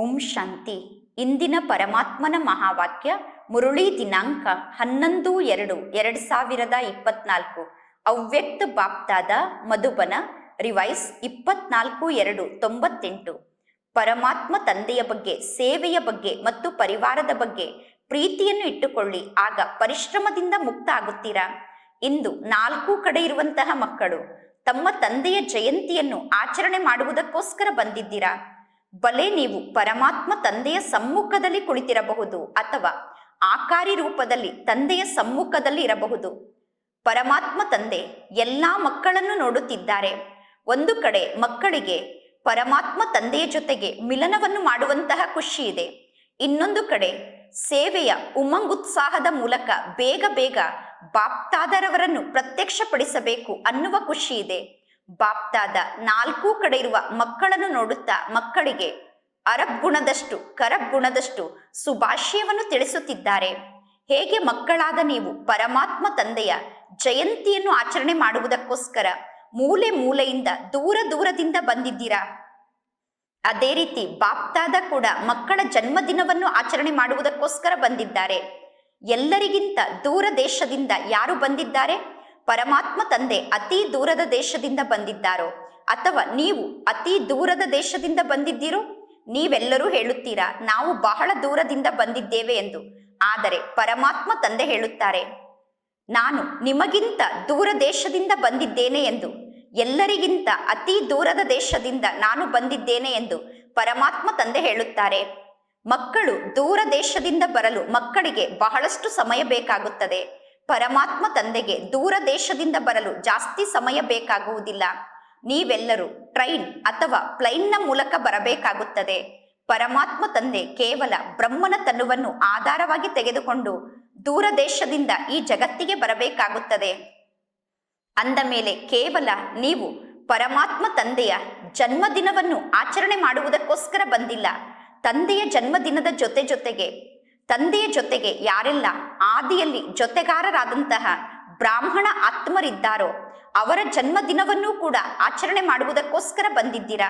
ಓಂ ಶಾಂತಿ. ಇಂದಿನ ಪರಮಾತ್ಮನ ಮಹಾವಾಕ್ಯ ಮುರುಳಿ ದಿನಾಂಕ ಹನ್ನೊಂದು ಎರಡು ಎರಡು ಸಾವಿರದ ಇಪ್ಪತ್ನಾಲ್ಕು. ಅವ್ಯಕ್ತ ಬಾಪ್ತಾದ ಮಧುಬನ ರಿವೈಸ್ ಇಪ್ಪತ್ನಾಲ್ಕು ಎರಡು ತೊಂಬತ್ತೆಂಟು. ಪರಮಾತ್ಮ ತಂದೆಯ ಬಗ್ಗೆ, ಸೇವೆಯ ಬಗ್ಗೆ ಮತ್ತು ಪರಿವಾರದ ಬಗ್ಗೆ ಪ್ರೀತಿಯನ್ನು ಇಟ್ಟುಕೊಳ್ಳಿ. ಆಗ ಪರಿಶ್ರಮದಿಂದ ಮುಕ್ತ ಆಗುತ್ತೀರಾ ಇಂದು ನಾಲ್ಕು ಕಡೆ ಇರುವಂತಹ ಮಕ್ಕಳು, ತಮ್ಮ ತಂದೆಯ ಜಯಂತಿಯನ್ನು ಆಚರಣೆ ಮಾಡುವುದಕ್ಕೋಸ್ಕರ ಬಂದಿದ್ದೀರಾ? ಬಲೆ ನೀವು ಪರಮಾತ್ಮ ತಂದೆಯ ಸಮ್ಮುಖದಲ್ಲಿ ಕುಳಿತಿರಬಹುದು ಅಥವಾ ಆಕಾರಿ ರೂಪದಲ್ಲಿ ತಂದೆಯ ಸಮ್ಮುಖದಲ್ಲಿ ಇರಬಹುದು. ಪರಮಾತ್ಮ ತಂದೆ ಎಲ್ಲಾ ಮಕ್ಕಳನ್ನು ನೋಡುತ್ತಿದ್ದಾರೆ. ಒಂದು ಕಡೆ ಮಕ್ಕಳಿಗೆ ಪರಮಾತ್ಮ ತಂದೆಯ ಜೊತೆಗೆ ಮಿಲನವನ್ನು ಮಾಡುವಂತಹ ಖುಷಿ ಇದೆ. ಇನ್ನೊಂದು ಕಡೆ ಸೇವೆಯ ಉಮಂಗುತ್ಸಾಹದ ಮೂಲಕ ಬೇಗ ಬೇಗ ಬಾಪ್ತಾದರವರನ್ನು ಪ್ರತ್ಯಕ್ಷಪಡಿಸಬೇಕು ಅನ್ನುವ ಖುಷಿ ಇದೆ. ಬಾಪ್ತಾದ ನಾಲ್ಕೂ ಕಡೆ ಇರುವ ಮಕ್ಕಳನ್ನು ನೋಡುತ್ತಾ ಮಕ್ಕಳಿಗೆ ಅರಬ್ ಗುಣದಷ್ಟು, ಕರಬ್ ಗುಣದಷ್ಟು ಸುಭಾಷ್ಯವನ್ನು ತಿಳಿಸುತ್ತಿದ್ದಾರೆ. ಹೇಗೆ ಮಕ್ಕಳಾದ ನೀವು ಪರಮಾತ್ಮ ತಂದೆಯ ಜಯಂತಿಯನ್ನು ಆಚರಣೆ ಮಾಡುವುದಕ್ಕೋಸ್ಕರ ಮೂಲೆ ಮೂಲೆಯಿಂದ ದೂರ ದೂರದಿಂದ ಬಂದಿದ್ದೀರಾ? ಅದೇ ರೀತಿ ಬಾಪ್ತಾದ ಕೂಡ ಮಕ್ಕಳ ಜನ್ಮದಿನವನ್ನು ಆಚರಣೆ ಮಾಡುವುದಕ್ಕೋಸ್ಕರ ಬಂದಿದ್ದಾರೆ. ಎಲ್ಲರಿಗಿಂತ ದೂರ ದೇಶದಿಂದ ಯಾರು ಬಂದಿದ್ದಾರೆ? ಪರಮಾತ್ಮ ತಂದೆ ಅತಿ ದೂರದ ದೇಶದಿಂದ ಬಂದಿದ್ದಾರೋ? ಅಥವಾ ನೀವು ಅತಿ ದೂರದ ದೇಶದಿಂದ ಬಂದಿದ್ದೀರೋ? ನೀವೆಲ್ಲರೂ ಹೇಳುತ್ತೀರಾ, ನಾವು ಬಹಳ ದೂರದಿಂದ ಬಂದಿದ್ದೇವೆ ಎಂದು. ಆದರೆ ಪರಮಾತ್ಮ ತಂದೆ ಹೇಳುತ್ತಾರೆ, ನಾನು ನಿಮಗಿಂತ ದೂರ ದೇಶದಿಂದ ಬಂದಿದ್ದೇನೆ ಎಂದು. ಎಲ್ಲರಿಗಿಂತ ಅತಿ ದೂರದ ದೇಶದಿಂದ ನಾನು ಬಂದಿದ್ದೇನೆ ಎಂದು ಪರಮಾತ್ಮ ತಂದೆ ಹೇಳುತ್ತಾರೆ. ಮಕ್ಕಳು ದೂರ ದೇಶದಿಂದ ಬರಲು ಮಕ್ಕಳಿಗೆ ಬಹಳಷ್ಟು ಸಮಯ ಬೇಕಾಗುತ್ತದೆ. ಪರಮಾತ್ಮ ತಂದೆಗೆ ದೂರ ದೇಶದಿಂದ ಬರಲು ಜಾಸ್ತಿ ಸಮಯ ಬೇಕಾಗುವುದಿಲ್ಲ. ನೀವೆಲ್ಲರೂ ಟ್ರೈನ್ ಅಥವಾ ಪ್ಲೈನ್ನ ಮೂಲಕ ಬರಬೇಕಾಗುತ್ತದೆ. ಪರಮಾತ್ಮ ತಂದೆ ಕೇವಲ ಬ್ರಹ್ಮನ ತನುವನ್ನು ಆಧಾರವಾಗಿ ತೆಗೆದುಕೊಂಡು ದೂರ ದೇಶದಿಂದ ಈ ಜಗತ್ತಿಗೆ ಬರಬೇಕಾಗುತ್ತದೆ. ಅಂದ ಮೇಲೆ ಕೇವಲ ನೀವು ಪರಮಾತ್ಮ ತಂದೆಯ ಜನ್ಮದಿನವನ್ನು ಆಚರಣೆ ಮಾಡುವುದಕ್ಕೋಸ್ಕರ ಬಂದಿಲ್ಲ. ತಂದೆಯ ಜನ್ಮದಿನದ ಜೊತೆ ಜೊತೆಗೆ ತಂದೆಯ ಜೊತೆಗೆ ಯಾರೆಲ್ಲ ಆದಿಯಲ್ಲಿ ಜೊತೆಗಾರರಾದಂತಹ ಬ್ರಾಹ್ಮಣ ಆತ್ಮರಿದ್ದಾರೋ ಅವರ ಜನ್ಮದಿನವನ್ನೂ ಕೂಡ ಆಚರಣೆ ಮಾಡುವುದಕ್ಕೋಸ್ಕರ ಬಂದಿದ್ದೀರಾ?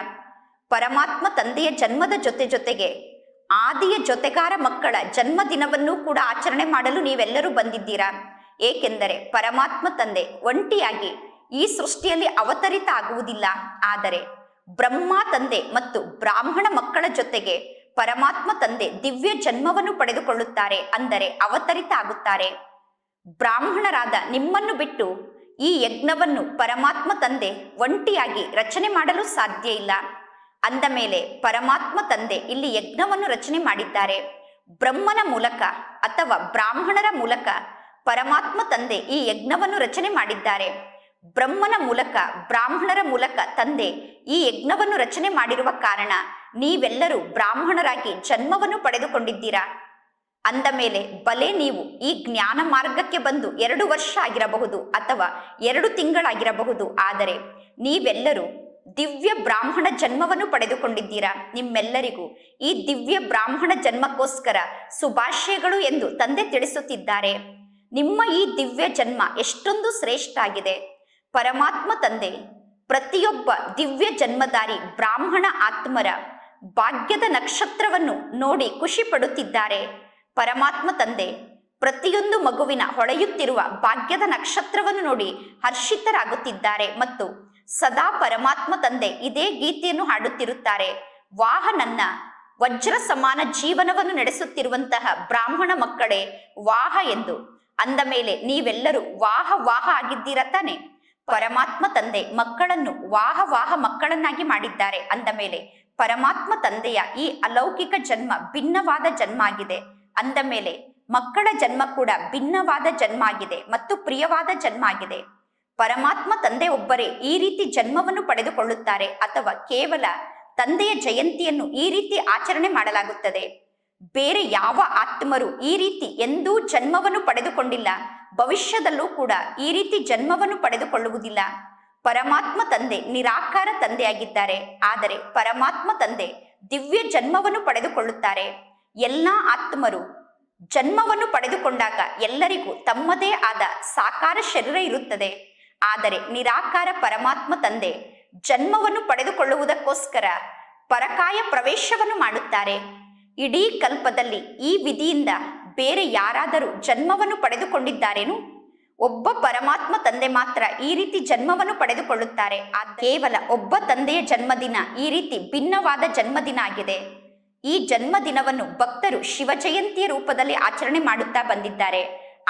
ಪರಮಾತ್ಮ ತಂದೆಯ ಜನ್ಮದ ಜೊತೆ ಜೊತೆಗೆ ಆದಿಯ ಜೊತೆಗಾರ ಮಕ್ಕಳ ಜನ್ಮದಿನವನ್ನೂ ಕೂಡ ಆಚರಣೆ ಮಾಡಲು ನೀವೆಲ್ಲರೂ ಬಂದಿದ್ದೀರಾ? ಏಕೆಂದರೆ ಪರಮಾತ್ಮ ತಂದೆ ಒಂಟಿಯಾಗಿ ಈ ಸೃಷ್ಟಿಯಲ್ಲಿ ಅವತರಿತ ಆಗುವುದಿಲ್ಲ. ಆದರೆ ಬ್ರಹ್ಮ ತಂದೆ ಮತ್ತು ಬ್ರಾಹ್ಮಣ ಮಕ್ಕಳ ಜೊತೆಗೆ ಪರಮಾತ್ಮ ತಂದೆ ದಿವ್ಯ ಜನ್ಮವನ್ನು ಪಡೆದುಕೊಳ್ಳುತ್ತಾರೆ ಅಂದರೆ ಅವತರಿತ ಆಗುತ್ತಾರೆ. ಬ್ರಾಹ್ಮಣರಾದ ನಿಮ್ಮನ್ನು ಬಿಟ್ಟು ಈ ಯಜ್ಞವನ್ನು ಪರಮಾತ್ಮ ತಂದೆ ಒಂಟಿಯಾಗಿ ರಚನೆ ಮಾಡಲು ಸಾಧ್ಯ ಇಲ್ಲ. ಅಂದ ಮೇಲೆ ಪರಮಾತ್ಮ ತಂದೆ ಇಲ್ಲಿ ಯಜ್ಞವನ್ನು ರಚನೆ ಮಾಡಿದ್ದಾರೆ. ಬ್ರಹ್ಮನ ಮೂಲಕ ಅಥವಾ ಬ್ರಾಹ್ಮಣರ ಮೂಲಕ ಪರಮಾತ್ಮ ತಂದೆ ಈ ಯಜ್ಞವನ್ನು ರಚನೆ ಮಾಡಿದ್ದಾರೆ. ಬ್ರಹ್ಮನ ಮೂಲಕ ಬ್ರಾಹ್ಮಣರ ಮೂಲಕ ತಂದೆ ಈ ಯಜ್ಞವನ್ನು ರಚನೆ ಮಾಡಿರುವ ಕಾರಣ ನೀವೆಲ್ಲರೂ ಬ್ರಾಹ್ಮಣರಾಗಿ ಜನ್ಮವನ್ನು ಪಡೆದುಕೊಂಡಿದ್ದೀರಾ? ಅಂದ ಮೇಲೆ, ಬಲೆ ನೀವು ಈ ಜ್ಞಾನ ಮಾರ್ಗಕ್ಕೆ ಬಂದು ಎರಡು ವರ್ಷ ಆಗಿರಬಹುದು ಅಥವಾ ಎರಡು ತಿಂಗಳಾಗಿರಬಹುದು, ಆದರೆ ನೀವೆಲ್ಲರೂ ದಿವ್ಯ ಬ್ರಾಹ್ಮಣ ಜನ್ಮವನ್ನು ಪಡೆದುಕೊಂಡಿದ್ದೀರಾ? ನಿಮ್ಮೆಲ್ಲರಿಗೂ ಈ ದಿವ್ಯ ಬ್ರಾಹ್ಮಣ ಜನ್ಮಕ್ಕೋಸ್ಕರ ಶುಭಾಶಯಗಳು ಎಂದು ತಂದೆ ತಿಳಿಸುತ್ತಿದ್ದಾರೆ. ನಿಮ್ಮ ಈ ದಿವ್ಯ ಜನ್ಮ ಎಷ್ಟೊಂದು ಶ್ರೇಷ್ಠ ಆಗಿದೆ. ಪರಮಾತ್ಮ ತಂದೆ, ಪ್ರತಿಯೊಬ್ಬ ದಿವ್ಯ ಜನ್ಮದಾರಿ ಬ್ರಾಹ್ಮಣ ಆತ್ಮರ ಭಾಗ್ಯದ ನಕ್ಷತ್ರವನ್ನು ನೋಡಿ ಖುಷಿ ಪಡುತ್ತಿದ್ದಾರೆ. ಪರಮಾತ್ಮ ತಂದೆ, ಪ್ರತಿಯೊಂದು ಮಗುವಿನ ಹೊಳೆಯುತ್ತಿರುವ ಭಾಗ್ಯದ ನಕ್ಷತ್ರವನ್ನು ನೋಡಿ ಹರ್ಷಿತರಾಗುತ್ತಿದ್ದಾರೆ ಮತ್ತು ಸದಾ ಪರಮಾತ್ಮ ತಂದೆ ಇದೇ ಗೀತೆಯನ್ನು ಹಾಡುತ್ತಿರುತ್ತಾರೆ. ವಾಹ ನನ್ನ, ವಜ್ರ ಸಮಾನ ಜೀವನವನ್ನು ನಡೆಸುತ್ತಿರುವಂತಹ ಬ್ರಾಹ್ಮಣ ಮಕ್ಕಳೇ, ವಾಹ ಎಂದು ಅಂದ ಮೇಲೆ ನೀವೆಲ್ಲರೂ ವಾಹ ವಾಹ ಆಗಿದ್ದೀರ ತಾನೆ? ಪರಮಾತ್ಮ ತಂದೆ ಮಕ್ಕಳನ್ನು ವಾಹ ವಾಹ ಮಕ್ಕಳನ್ನಾಗಿ ಮಾಡಿದ್ದಾರೆ ಅಂದ ಮೇಲೆ ಪರಮಾತ್ಮ ತಂದೆಯ ಈ ಅಲೌಕಿಕ ಜನ್ಮ ಭಿನ್ನವಾದ ಜನ್ಮ ಆಗಿದೆ ಅಂದ ಮೇಲೆ ಮಕ್ಕಳ ಜನ್ಮ ಕೂಡ ಭಿನ್ನವಾದ ಜನ್ಮ ಆಗಿದೆ ಮತ್ತು ಪ್ರಿಯವಾದ ಜನ್ಮ ಆಗಿದೆ ಪರಮಾತ್ಮ ತಂದೆ ಒಬ್ಬರೇ ಈ ರೀತಿ ಜನ್ಮವನ್ನು ಪಡೆದುಕೊಳ್ಳುತ್ತಾರೆ ಅಥವಾ ಕೇವಲ ತಂದೆಯ ಜಯಂತಿಯನ್ನು ಈ ರೀತಿ ಆಚರಣೆ ಮಾಡಲಾಗುತ್ತದೆ. ಬೇರೆ ಯಾವ ಆತ್ಮರು ಈ ರೀತಿ ಎಂದೂ ಜನ್ಮವನ್ನು ಪಡೆದುಕೊಂಡಿಲ್ಲ. ಭವಿಷ್ಯದಲ್ಲೂ ಕೂಡ ಈ ರೀತಿ ಜನ್ಮವನ್ನು ಪಡೆದುಕೊಳ್ಳುವುದಿಲ್ಲ. ಪರಮಾತ್ಮ ತಂದೆ, ನಿರಾಕಾರ ತಂದೆಯಾಗಿದ್ದಾರೆ. ಆದರೆ ಪರಮಾತ್ಮ ತಂದೆ ದಿವ್ಯ ಜನ್ಮವನ್ನು ಪಡೆದುಕೊಳ್ಳುತ್ತಾರೆ. ಎಲ್ಲ ಆತ್ಮರು ಜನ್ಮವನ್ನು ಪಡೆದುಕೊಂಡಾಗ ಎಲ್ಲರಿಗೂ ತಮ್ಮದೇ ಆದ ಸಾಕಾರ ಶರೀರ ಇರುತ್ತದೆ. ಆದರೆ ನಿರಾಕಾರ ಪರಮಾತ್ಮ ತಂದೆ ಜನ್ಮವನ್ನು ಪಡೆದುಕೊಳ್ಳುವುದಕ್ಕೋಸ್ಕರ ಪರಕಾಯ ಪ್ರವೇಶವನ್ನು ಮಾಡುತ್ತಾರೆ. ಇಡೀ ಕಲ್ಪದಲ್ಲಿ ಈ ವಿಧಿಯಿಂದ ಬೇರೆ ಯಾರಾದರೂ ಜನ್ಮವನ್ನು ಪಡೆದುಕೊಂಡಿದ್ದಾರೇನು? ಒಬ್ಬ ಪರಮಾತ್ಮ ತಂದೆ ಮಾತ್ರ ಈ ರೀತಿ ಜನ್ಮವನ್ನು ಪಡೆದುಕೊಳ್ಳುತ್ತಾರೆ. ಆ ಕೇವಲ ಒಬ್ಬ ತಂದೆಯ ಜನ್ಮದಿನ ಈ ರೀತಿ ಭಿನ್ನವಾದ ಜನ್ಮದಿನ ಆಗಿದೆ. ಈ ಜನ್ಮದಿನವನ್ನು ಭಕ್ತರು ಶಿವ ಜಯಂತಿಯ ರೂಪದಲ್ಲಿ ಆಚರಣೆ ಮಾಡುತ್ತಾ ಬಂದಿದ್ದಾರೆ.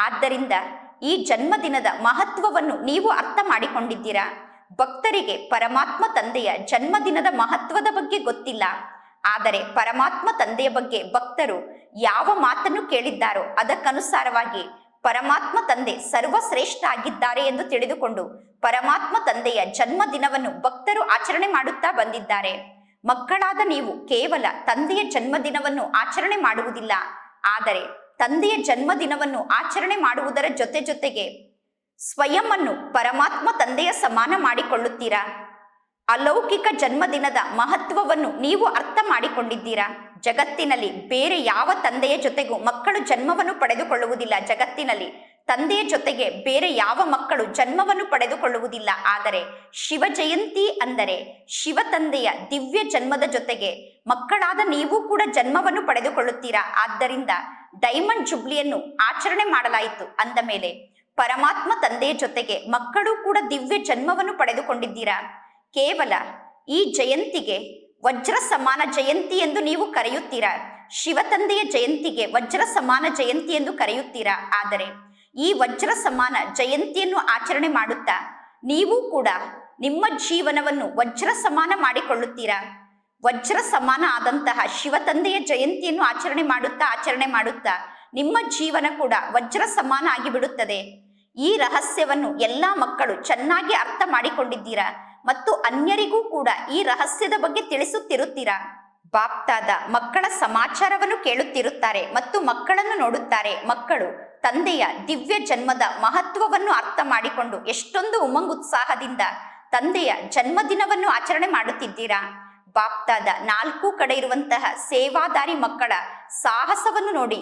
ಆದ್ದರಿಂದ ಈ ಜನ್ಮದಿನದ ಮಹತ್ವವನ್ನು ನೀವು ಅರ್ಥ ಮಾಡಿಕೊಂಡಿದ್ದೀರಾ? ಭಕ್ತರಿಗೆ ಪರಮಾತ್ಮ ತಂದೆಯ ಜನ್ಮದಿನದ ಮಹತ್ವದ ಬಗ್ಗೆ ಗೊತ್ತಿಲ್ಲ. ಆದರೆ ಪರಮಾತ್ಮ ತಂದೆಯ ಬಗ್ಗೆ ಭಕ್ತರು ಯಾವ ಮಾತನ್ನು ಕೇಳಿದ್ದಾರೋ ಅದಕ್ಕನುಸಾರವಾಗಿ ಪರಮಾತ್ಮ ತಂದೆ ಸರ್ವಶ್ರೇಷ್ಠ ಆಗಿದ್ದಾರೆ ಎಂದು ತಿಳಿದುಕೊಂಡು ಪರಮಾತ್ಮ ತಂದೆಯ ಜನ್ಮದಿನವನ್ನು ಭಕ್ತರು ಆಚರಣೆ ಮಾಡುತ್ತಾ ಬಂದಿದ್ದಾರೆ. ಮಕ್ಕಳಾದ ನೀವು ಕೇವಲ ತಂದೆಯ ಜನ್ಮದಿನವನ್ನು ಆಚರಣೆ ಮಾಡುವುದಿಲ್ಲ. ಆದರೆ ತಂದೆಯ ಜನ್ಮದಿನವನ್ನು ಆಚರಣೆ ಮಾಡುವುದರ ಜೊತೆ ಜೊತೆಗೆ ಸ್ವಯಂ ಪರಮಾತ್ಮ ತಂದೆಯ ಸಮಾನ ಮಾಡಿಕೊಳ್ಳುತ್ತೀರಾ? ಅಲೌಕಿಕ ಜನ್ಮದಿನದ ಮಹತ್ವವನ್ನು ನೀವು ಅರ್ಥ ಮಾಡಿಕೊಂಡಿದ್ದೀರಾ? ಜಗತ್ತಿನಲ್ಲಿ ಬೇರೆ ಯಾವ ತಂದೆಯ ಜೊತೆಗೂ ಮಕ್ಕಳು ಜನ್ಮವನ್ನು ಪಡೆದುಕೊಳ್ಳುವುದಿಲ್ಲ ಜಗತ್ತಿನಲ್ಲಿ. ತಂದೆಯ ಜೊತೆಗೆ ಬೇರೆ ಯಾವ ಮಕ್ಕಳು ಜನ್ಮವನ್ನು ಪಡೆದುಕೊಳ್ಳುವುದಿಲ್ಲ. ಆದರೆ ಶಿವ ಜಯಂತಿ ಅಂದರೆ ಶಿವ ತಂದೆಯ ದಿವ್ಯ ಜನ್ಮದ ಜೊತೆಗೆ ಮಕ್ಕಳಾದ ನೀವು ಕೂಡ ಜನ್ಮವನ್ನು ಪಡೆದುಕೊಳ್ಳುತ್ತೀರಾ? ಆದ್ದರಿಂದ ಡೈಮಂಡ್ ಜುಬ್ಲಿಯನ್ನು ಆಚರಣೆ ಮಾಡಲಾಯಿತು. ಅಂದ ಮೇಲೆ ಪರಮಾತ್ಮ ತಂದೆಯ ಜೊತೆಗೆ ಮಕ್ಕಳು ಕೂಡ ದಿವ್ಯ ಜನ್ಮವನ್ನು ಪಡೆದುಕೊಂಡಿದ್ದೀರಾ? ಕೇವಲ ಈ ಜಯಂತಿಗೆ ವಜ್ರ ಸಮಾನ ಜಯಂತಿ ಎಂದು ನೀವು ಕರೆಯುತ್ತೀರಾ? ಶಿವತಂದೆಯ ಜಯಂತಿಗೆ ವಜ್ರ ಸಮಾನ ಜಯಂತಿ ಎಂದು ಕರೆಯುತ್ತೀರಾ? ಆದರೆ ಈ ವಜ್ರ ಸಮಾನ ಜಯಂತಿಯನ್ನು ಆಚರಣೆ ಮಾಡುತ್ತಾ? ನೀವು ಕೂಡ ನಿಮ್ಮ ಜೀವನವನ್ನು ವಜ್ರ ಸಮಾನ ಮಾಡಿಕೊಳ್ಳುತ್ತೀರಾ? ವಜ್ರ ಸಮಾನ ಆದಂತಹ ಶಿವ ತಂದೆಯ ಜಯಂತಿಯನ್ನು ಆಚರಣೆ ಮಾಡುತ್ತಾ ಆಚರಣೆ ಮಾಡುತ್ತಾ ನಿಮ್ಮ ಜೀವನ ಕೂಡ ವಜ್ರ ಸಮಾನ ಆಗಿಬಿಡುತ್ತದೆ. ಈ ರಹಸ್ಯವನ್ನು ಎಲ್ಲ ಮಕ್ಕಳು ಚೆನ್ನಾಗಿ ಅರ್ಥ ಮಾಡಿಕೊಂಡಿದ್ದೀರಾ? ಮತ್ತು ಅನ್ಯರಿಗೂ ಕೂಡ ಈ ರಹಸ್ಯದ ಬಗ್ಗೆ ತಿಳಿಸುತ್ತಿರುತ್ತೀರಾ? ಬಾಪ್ತಾದ ಮಕ್ಕಳ ಸಮಾಚಾರವನ್ನು ಕೇಳುತ್ತಿರುತ್ತಾರೆ ಮತ್ತು ಮಕ್ಕಳನ್ನು ನೋಡುತ್ತಾರೆ. ಮಕ್ಕಳು, ತಂದೆಯ ದಿವ್ಯ ಜನ್ಮದ ಮಹತ್ವವನ್ನು ಅರ್ಥ ಮಾಡಿಕೊಂಡು ಎಷ್ಟೊಂದು ಉಮಂಗುತ್ಸಾಹದಿಂದ ತಂದೆಯ ಜನ್ಮದಿನವನ್ನು ಆಚರಣೆ ಮಾಡುತ್ತಿದ್ದೀರಾ? ಬಾಪ್ತಾದ ನಾಲ್ಕು ಕಡೆ ಇರುವಂತಹ ಸೇವಾದಾರಿ ಮಕ್ಕಳ ಸಾಹಸವನ್ನು ನೋಡಿ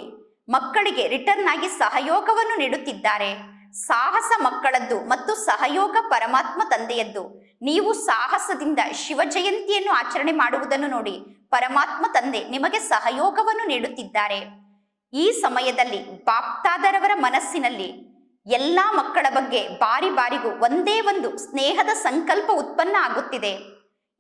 ಮಕ್ಕಳಿಗೆ ರಿಟರ್ನ್ ಆಗಿ ಸಹಯೋಗವನ್ನು ನೀಡುತ್ತಿದ್ದಾರೆ. ಸಾಹಸ ಮಕ್ಕಳದ್ದು ಮತ್ತು ಸಹಯೋಗ ಪರಮಾತ್ಮ ತಂದೆಯದ್ದು. ನೀವು ಸಾಹಸದಿಂದ ಶಿವ ಜಯಂತಿಯನ್ನು ಆಚರಣೆ ಮಾಡುವುದನ್ನು ನೋಡಿ ಪರಮಾತ್ಮ ತಂದೆ ನಿಮಗೆ ಸಹಯೋಗವನ್ನು ನೀಡುತ್ತಿದ್ದಾರೆ. ಈ ಸಮಯದಲ್ಲಿ ಬಾಪ್ತಾದರವರ ಮನಸ್ಸಿನಲ್ಲಿ ಎಲ್ಲ ಮಕ್ಕಳ ಬಗ್ಗೆ ಬಾರಿ ಬಾರಿಗೂ ಒಂದೇ ಒಂದು ಸ್ನೇಹದ ಸಂಕಲ್ಪ ಉತ್ಪನ್ನ ಆಗುತ್ತಿದೆ.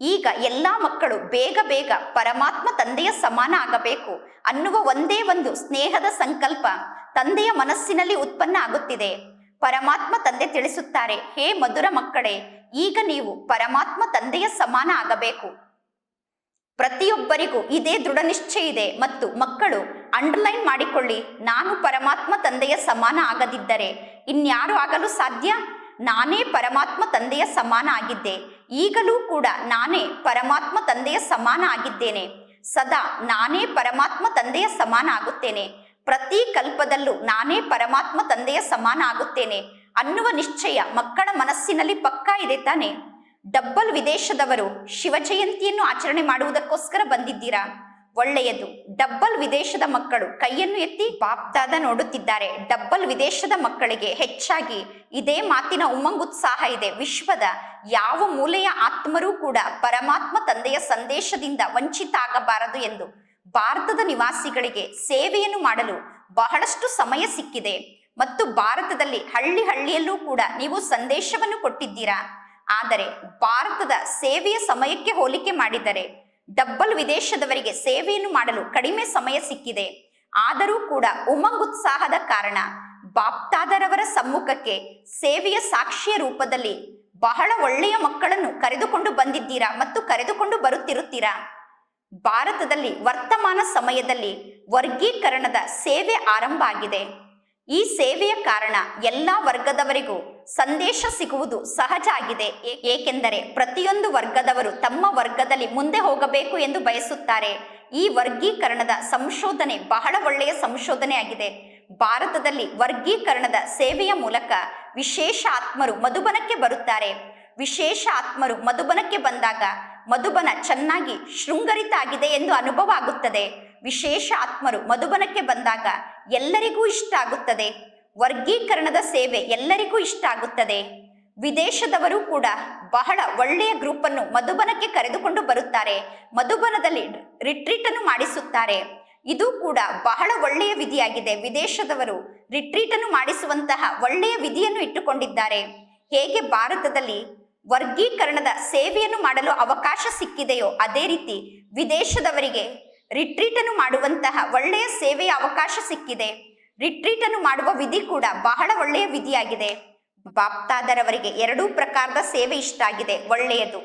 ಈಗ ಎಲ್ಲಾ ಮಕ್ಕಳು ಬೇಗ ಬೇಗ ಪರಮಾತ್ಮ ತಂದೆಯ ಸಮಾನ ಆಗಬೇಕು ಅನ್ನುವ ಒಂದೇ ಒಂದು ಸ್ನೇಹದ ಸಂಕಲ್ಪ ತಂದೆಯ ಮನಸ್ಸಿನಲ್ಲಿ ಉತ್ಪನ್ನ ಆಗುತ್ತಿದೆ. ಪರಮಾತ್ಮ ತಂದೆ ತಿಳಿಸುತ್ತಾರೆ, ಹೇ ಮಧುರ ಮಕ್ಕಳೇ, ಈಗ ನೀವು ಪರಮಾತ್ಮ ತಂದೆಯ ಸಮಾನ ಆಗಬೇಕು. ಪ್ರತಿಯೊಬ್ಬರಿಗೂ ಇದೇ ದೃಢ ನಿಶ್ಚಯ ಇದೆ ಮತ್ತು ಮಕ್ಕಳು ಅಂಡರ್ಲೈನ್ ಮಾಡಿಕೊಳ್ಳಿ, ನಾನು ಪರಮಾತ್ಮ ತಂದೆಯ ಸಮಾನ ಆಗದಿದ್ದರೆ ಇನ್ಯಾರು ಆಗಲು ಸಾಧ್ಯ? ನಾನೇ ಪರಮಾತ್ಮ ತಂದೆಯ ಸಮಾನ ಆಗಿದ್ದೆ, ಈಗಲೂ ಕೂಡ ನಾನೇ ಪರಮಾತ್ಮ ತಂದೆಯ ಸಮಾನ ಆಗಿದ್ದೇನೆ. ಸದಾ ನಾನೇ ಪರಮಾತ್ಮ ತಂದೆಯ ಸಮಾನ ಆಗುತ್ತೇನೆ. ಪ್ರತಿ ಕಲ್ಪದಲ್ಲೂ ನಾನೇ ಪರಮಾತ್ಮ ತಂದೆಯ ಸಮಾನ ಆಗುತ್ತೇನೆ ಅನ್ನುವ ನಿಶ್ಚಯ ಮಕ್ಕಳ ಮನಸ್ಸಿನಲ್ಲಿ ಪಕ್ಕಾ ಇದೆ ತಾನೆ. ಡಬ್ಬಲ್ ವಿದೇಶದವರು ಶಿವ ಜಯಂತಿಯನ್ನು ಆಚರಣೆ ಮಾಡುವುದಕ್ಕೋಸ್ಕರ ಬಂದಿದ್ದೀರಾ? ಒಳ್ಳೆಯದು. ಡಬ್ಬಲ್ ವಿದೇಶದ ಮಕ್ಕಳು ಕೈಯನ್ನು ಎತ್ತಿ ಬಾಪ್ದಾದ ನೋಡುತ್ತಿದ್ದಾರೆ. ಡಬ್ಬಲ್ ವಿದೇಶದ ಮಕ್ಕಳಿಗೆ ಹೆಚ್ಚಾಗಿ ಇದೇ ಮಾತಿನ ಉಮ್ಮಂಗುತ್ಸಾಹ ಇದೆ. ವಿಶ್ವದ ಯಾವ ಮೂಲೆಯ ಆತ್ಮರೂ ಕೂಡ ಪರಮಾತ್ಮ ತಂದೆಯ ಸಂದೇಶದಿಂದ ವಂಚಿತ ಆಗಬಾರದು ಎಂದು ಭಾರತದ ನಿವಾಸಿಗಳಿಗೆ ಸೇವೆಯನ್ನು ಮಾಡಲು ಬಹಳಷ್ಟು ಸಮಯ ಸಿಕ್ಕಿದೆ. ಮತ್ತು ಭಾರತದಲ್ಲಿ ಹಳ್ಳಿ ಹಳ್ಳಿಯಲ್ಲೂ ಕೂಡ ನೀವು ಸಂದೇಶವನ್ನು ಕೊಟ್ಟಿದ್ದೀರಾ? ಆದರೆ ಭಾರತದ ಸೇವೆಯ ಸಮಯಕ್ಕೆ ಹೋಲಿಕೆ ಮಾಡಿದರೆ ಡಬ್ಬಲ್ ವಿದೇಶದವರಿಗೆ ಸೇವೆಯನ್ನು ಮಾಡಲು ಕಡಿಮೆ ಸಮಯ ಸಿಕ್ಕಿದೆ. ಆದರೂ ಕೂಡ ಉಮಂಗುತ್ಸಾಹದ ಕಾರಣ ಬಾಪ್ತಾದರವರ ಸಮ್ಮುಖಕ್ಕೆ ಸೇವೆಯ ಸಾಕ್ಷಿಯ ರೂಪದಲ್ಲಿ ಬಹಳ ಒಳ್ಳೆಯ ಮಕ್ಕಳನ್ನು ಕರೆದುಕೊಂಡು ಬಂದಿದ್ದೀರಾ ಮತ್ತು ಕರೆದುಕೊಂಡು ಬರುತ್ತಿರುತ್ತೀರಾ? ಭಾರತದಲ್ಲಿ ವರ್ತಮಾನ ಸಮಯದಲ್ಲಿ ವರ್ಗೀಕರಣದ ಸೇವೆ ಆರಂಭ ಆಗಿದೆ. ಈ ಸೇವೆಯ ಕಾರಣ ಎಲ್ಲ ವರ್ಗದವರಿಗೂ ಸಂದೇಶ ಸಿಗುವುದು ಸಹಜ ಆಗಿದೆ. ಏಕೆಂದರೆ ಪ್ರತಿಯೊಂದು ವರ್ಗದವರು ತಮ್ಮ ವರ್ಗದಲ್ಲಿ ಮುಂದೆ ಹೋಗಬೇಕು ಎಂದು ಬಯಸುತ್ತಾರೆ. ಈ ವರ್ಗೀಕರಣದ ಸಂಶೋಧನೆ ಬಹಳ ಒಳ್ಳೆಯ ಸಂಶೋಧನೆ ಆಗಿದೆ. ಭಾರತದಲ್ಲಿ ವರ್ಗೀಕರಣದ ಸೇವೆಯ ಮೂಲಕ ವಿಶೇಷ ಆತ್ಮರು ಮಧುಬನಕ್ಕೆ ಬರುತ್ತಾರೆ. ವಿಶೇಷ ಆತ್ಮರು ಮಧುಬನಕ್ಕೆ ಬಂದಾಗ ಮಧುಬನ ಚೆನ್ನಾಗಿ ಶೃಂಗರಿತ ಆಗಿದೆ ಎಂದು ಅನುಭವ ಆಗುತ್ತದೆ. ವಿಶೇಷ ಆತ್ಮರು ಮಧುಬನಕ್ಕೆ ಬಂದಾಗ ಎಲ್ಲರಿಗೂ ಇಷ್ಟ ಆಗುತ್ತದೆ. ವರ್ಗೀಕರಣದ ಸೇವೆ ಎಲ್ಲರಿಗೂ ಇಷ್ಟ ಆಗುತ್ತದೆ. ವಿದೇಶದವರು ಕೂಡ ಬಹಳ ಒಳ್ಳೆಯ ಗ್ರೂಪ್ ಅನ್ನು ಮಧುಬನಕ್ಕೆ ಕರೆದುಕೊಂಡು ಬರುತ್ತಾರೆ. ಮಧುಬನದಲ್ಲಿ ರಿಟ್ರೀಟ್ ಅನ್ನು ಮಾಡಿಸುತ್ತಾರೆ. ಇದು ಕೂಡ ಬಹಳ ಒಳ್ಳೆಯ ವಿಧಿಯಾಗಿದೆ. ವಿದೇಶದವರು ರಿಟ್ರೀಟ್ ಅನ್ನು ಮಾಡಿಸುವಂತಹ ಒಳ್ಳೆಯ ವಿಧಿಯನ್ನು ಇಟ್ಟುಕೊಂಡಿದ್ದಾರೆ. ಹೇಗೆ ಭಾರತದಲ್ಲಿ ವರ್ಗೀಕರಣದ ಸೇವೆಯನ್ನು ಮಾಡಲು ಅವಕಾಶ ಸಿಕ್ಕಿದೆಯೋ ಅದೇ ರೀತಿ ವಿದೇಶದವರಿಗೆ ರಿಟ್ರೀಟ್ ಅನ್ನು ಮಾಡುವಂತಹ ಒಳ್ಳೆಯ ಸೇವೆಯ ಅವಕಾಶ ಸಿಕ್ಕಿದೆ. ರಿಟ್ರೀಟ್ ಅನ್ನು ಮಾಡುವ ವಿಧಿ ಕೂಡ ಬಹಳ ಒಳ್ಳೆಯ ವಿಧಿಯಾಗಿದೆ. ಬಾಪ್ತಾದರವರಿಗೆ ಎರಡೂ ಪ್ರಕಾರದ ಸೇವೆ ಇಷ್ಟ ಆಗಿದೆ. ಒಳ್ಳೆಯದು.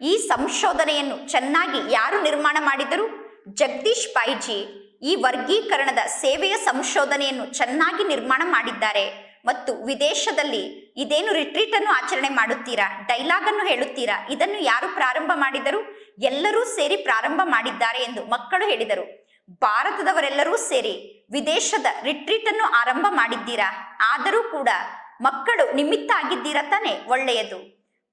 ಈ ಸಂಶೋಧನೆಯನ್ನು ಚೆನ್ನಾಗಿ ಯಾರು ನಿರ್ಮಾಣ ಮಾಡಿದರು? ಜಗದೀಶ್ ಪಾಯ್ಜಿ ಈ ವರ್ಗೀಕರಣದ ಸೇವೆಯ ಸಂಶೋಧನೆಯನ್ನು ಚೆನ್ನಾಗಿ ನಿರ್ಮಾಣ ಮಾಡಿದ್ದಾರೆ. ಮತ್ತು ವಿದೇಶದಲ್ಲಿ ಇದೇನು ರಿಟ್ರೀಟ್ ಅನ್ನು ಆಚರಣೆ ಮಾಡುತ್ತೀರಾ? ಡೈಲಾಗ್ ಅನ್ನು ಹೇಳುತ್ತೀರಾ? ಇದನ್ನು ಯಾರು ಪ್ರಾರಂಭ ಮಾಡಿದರು? ಎಲ್ಲರೂ ಸೇರಿ ಪ್ರಾರಂಭ ಮಾಡಿದ್ದಾರೆ ಎಂದು ಮಕ್ಕಳು ಹೇಳಿದರು. ಭಾರತದವರೆಲ್ಲರೂ ಸೇರಿ ವಿದೇಶದ ರಿಟ್ರೀಟ್ ಅನ್ನು ಆರಂಭ ಮಾಡಿದ್ದೀರಾ? ಆದರೂ ಕೂಡ ಮಕ್ಕಳು ನಿಮಿತ್ತ ಆಗಿದ್ದೀರಾ ತಾನೆ? ಒಳ್ಳೆಯದು.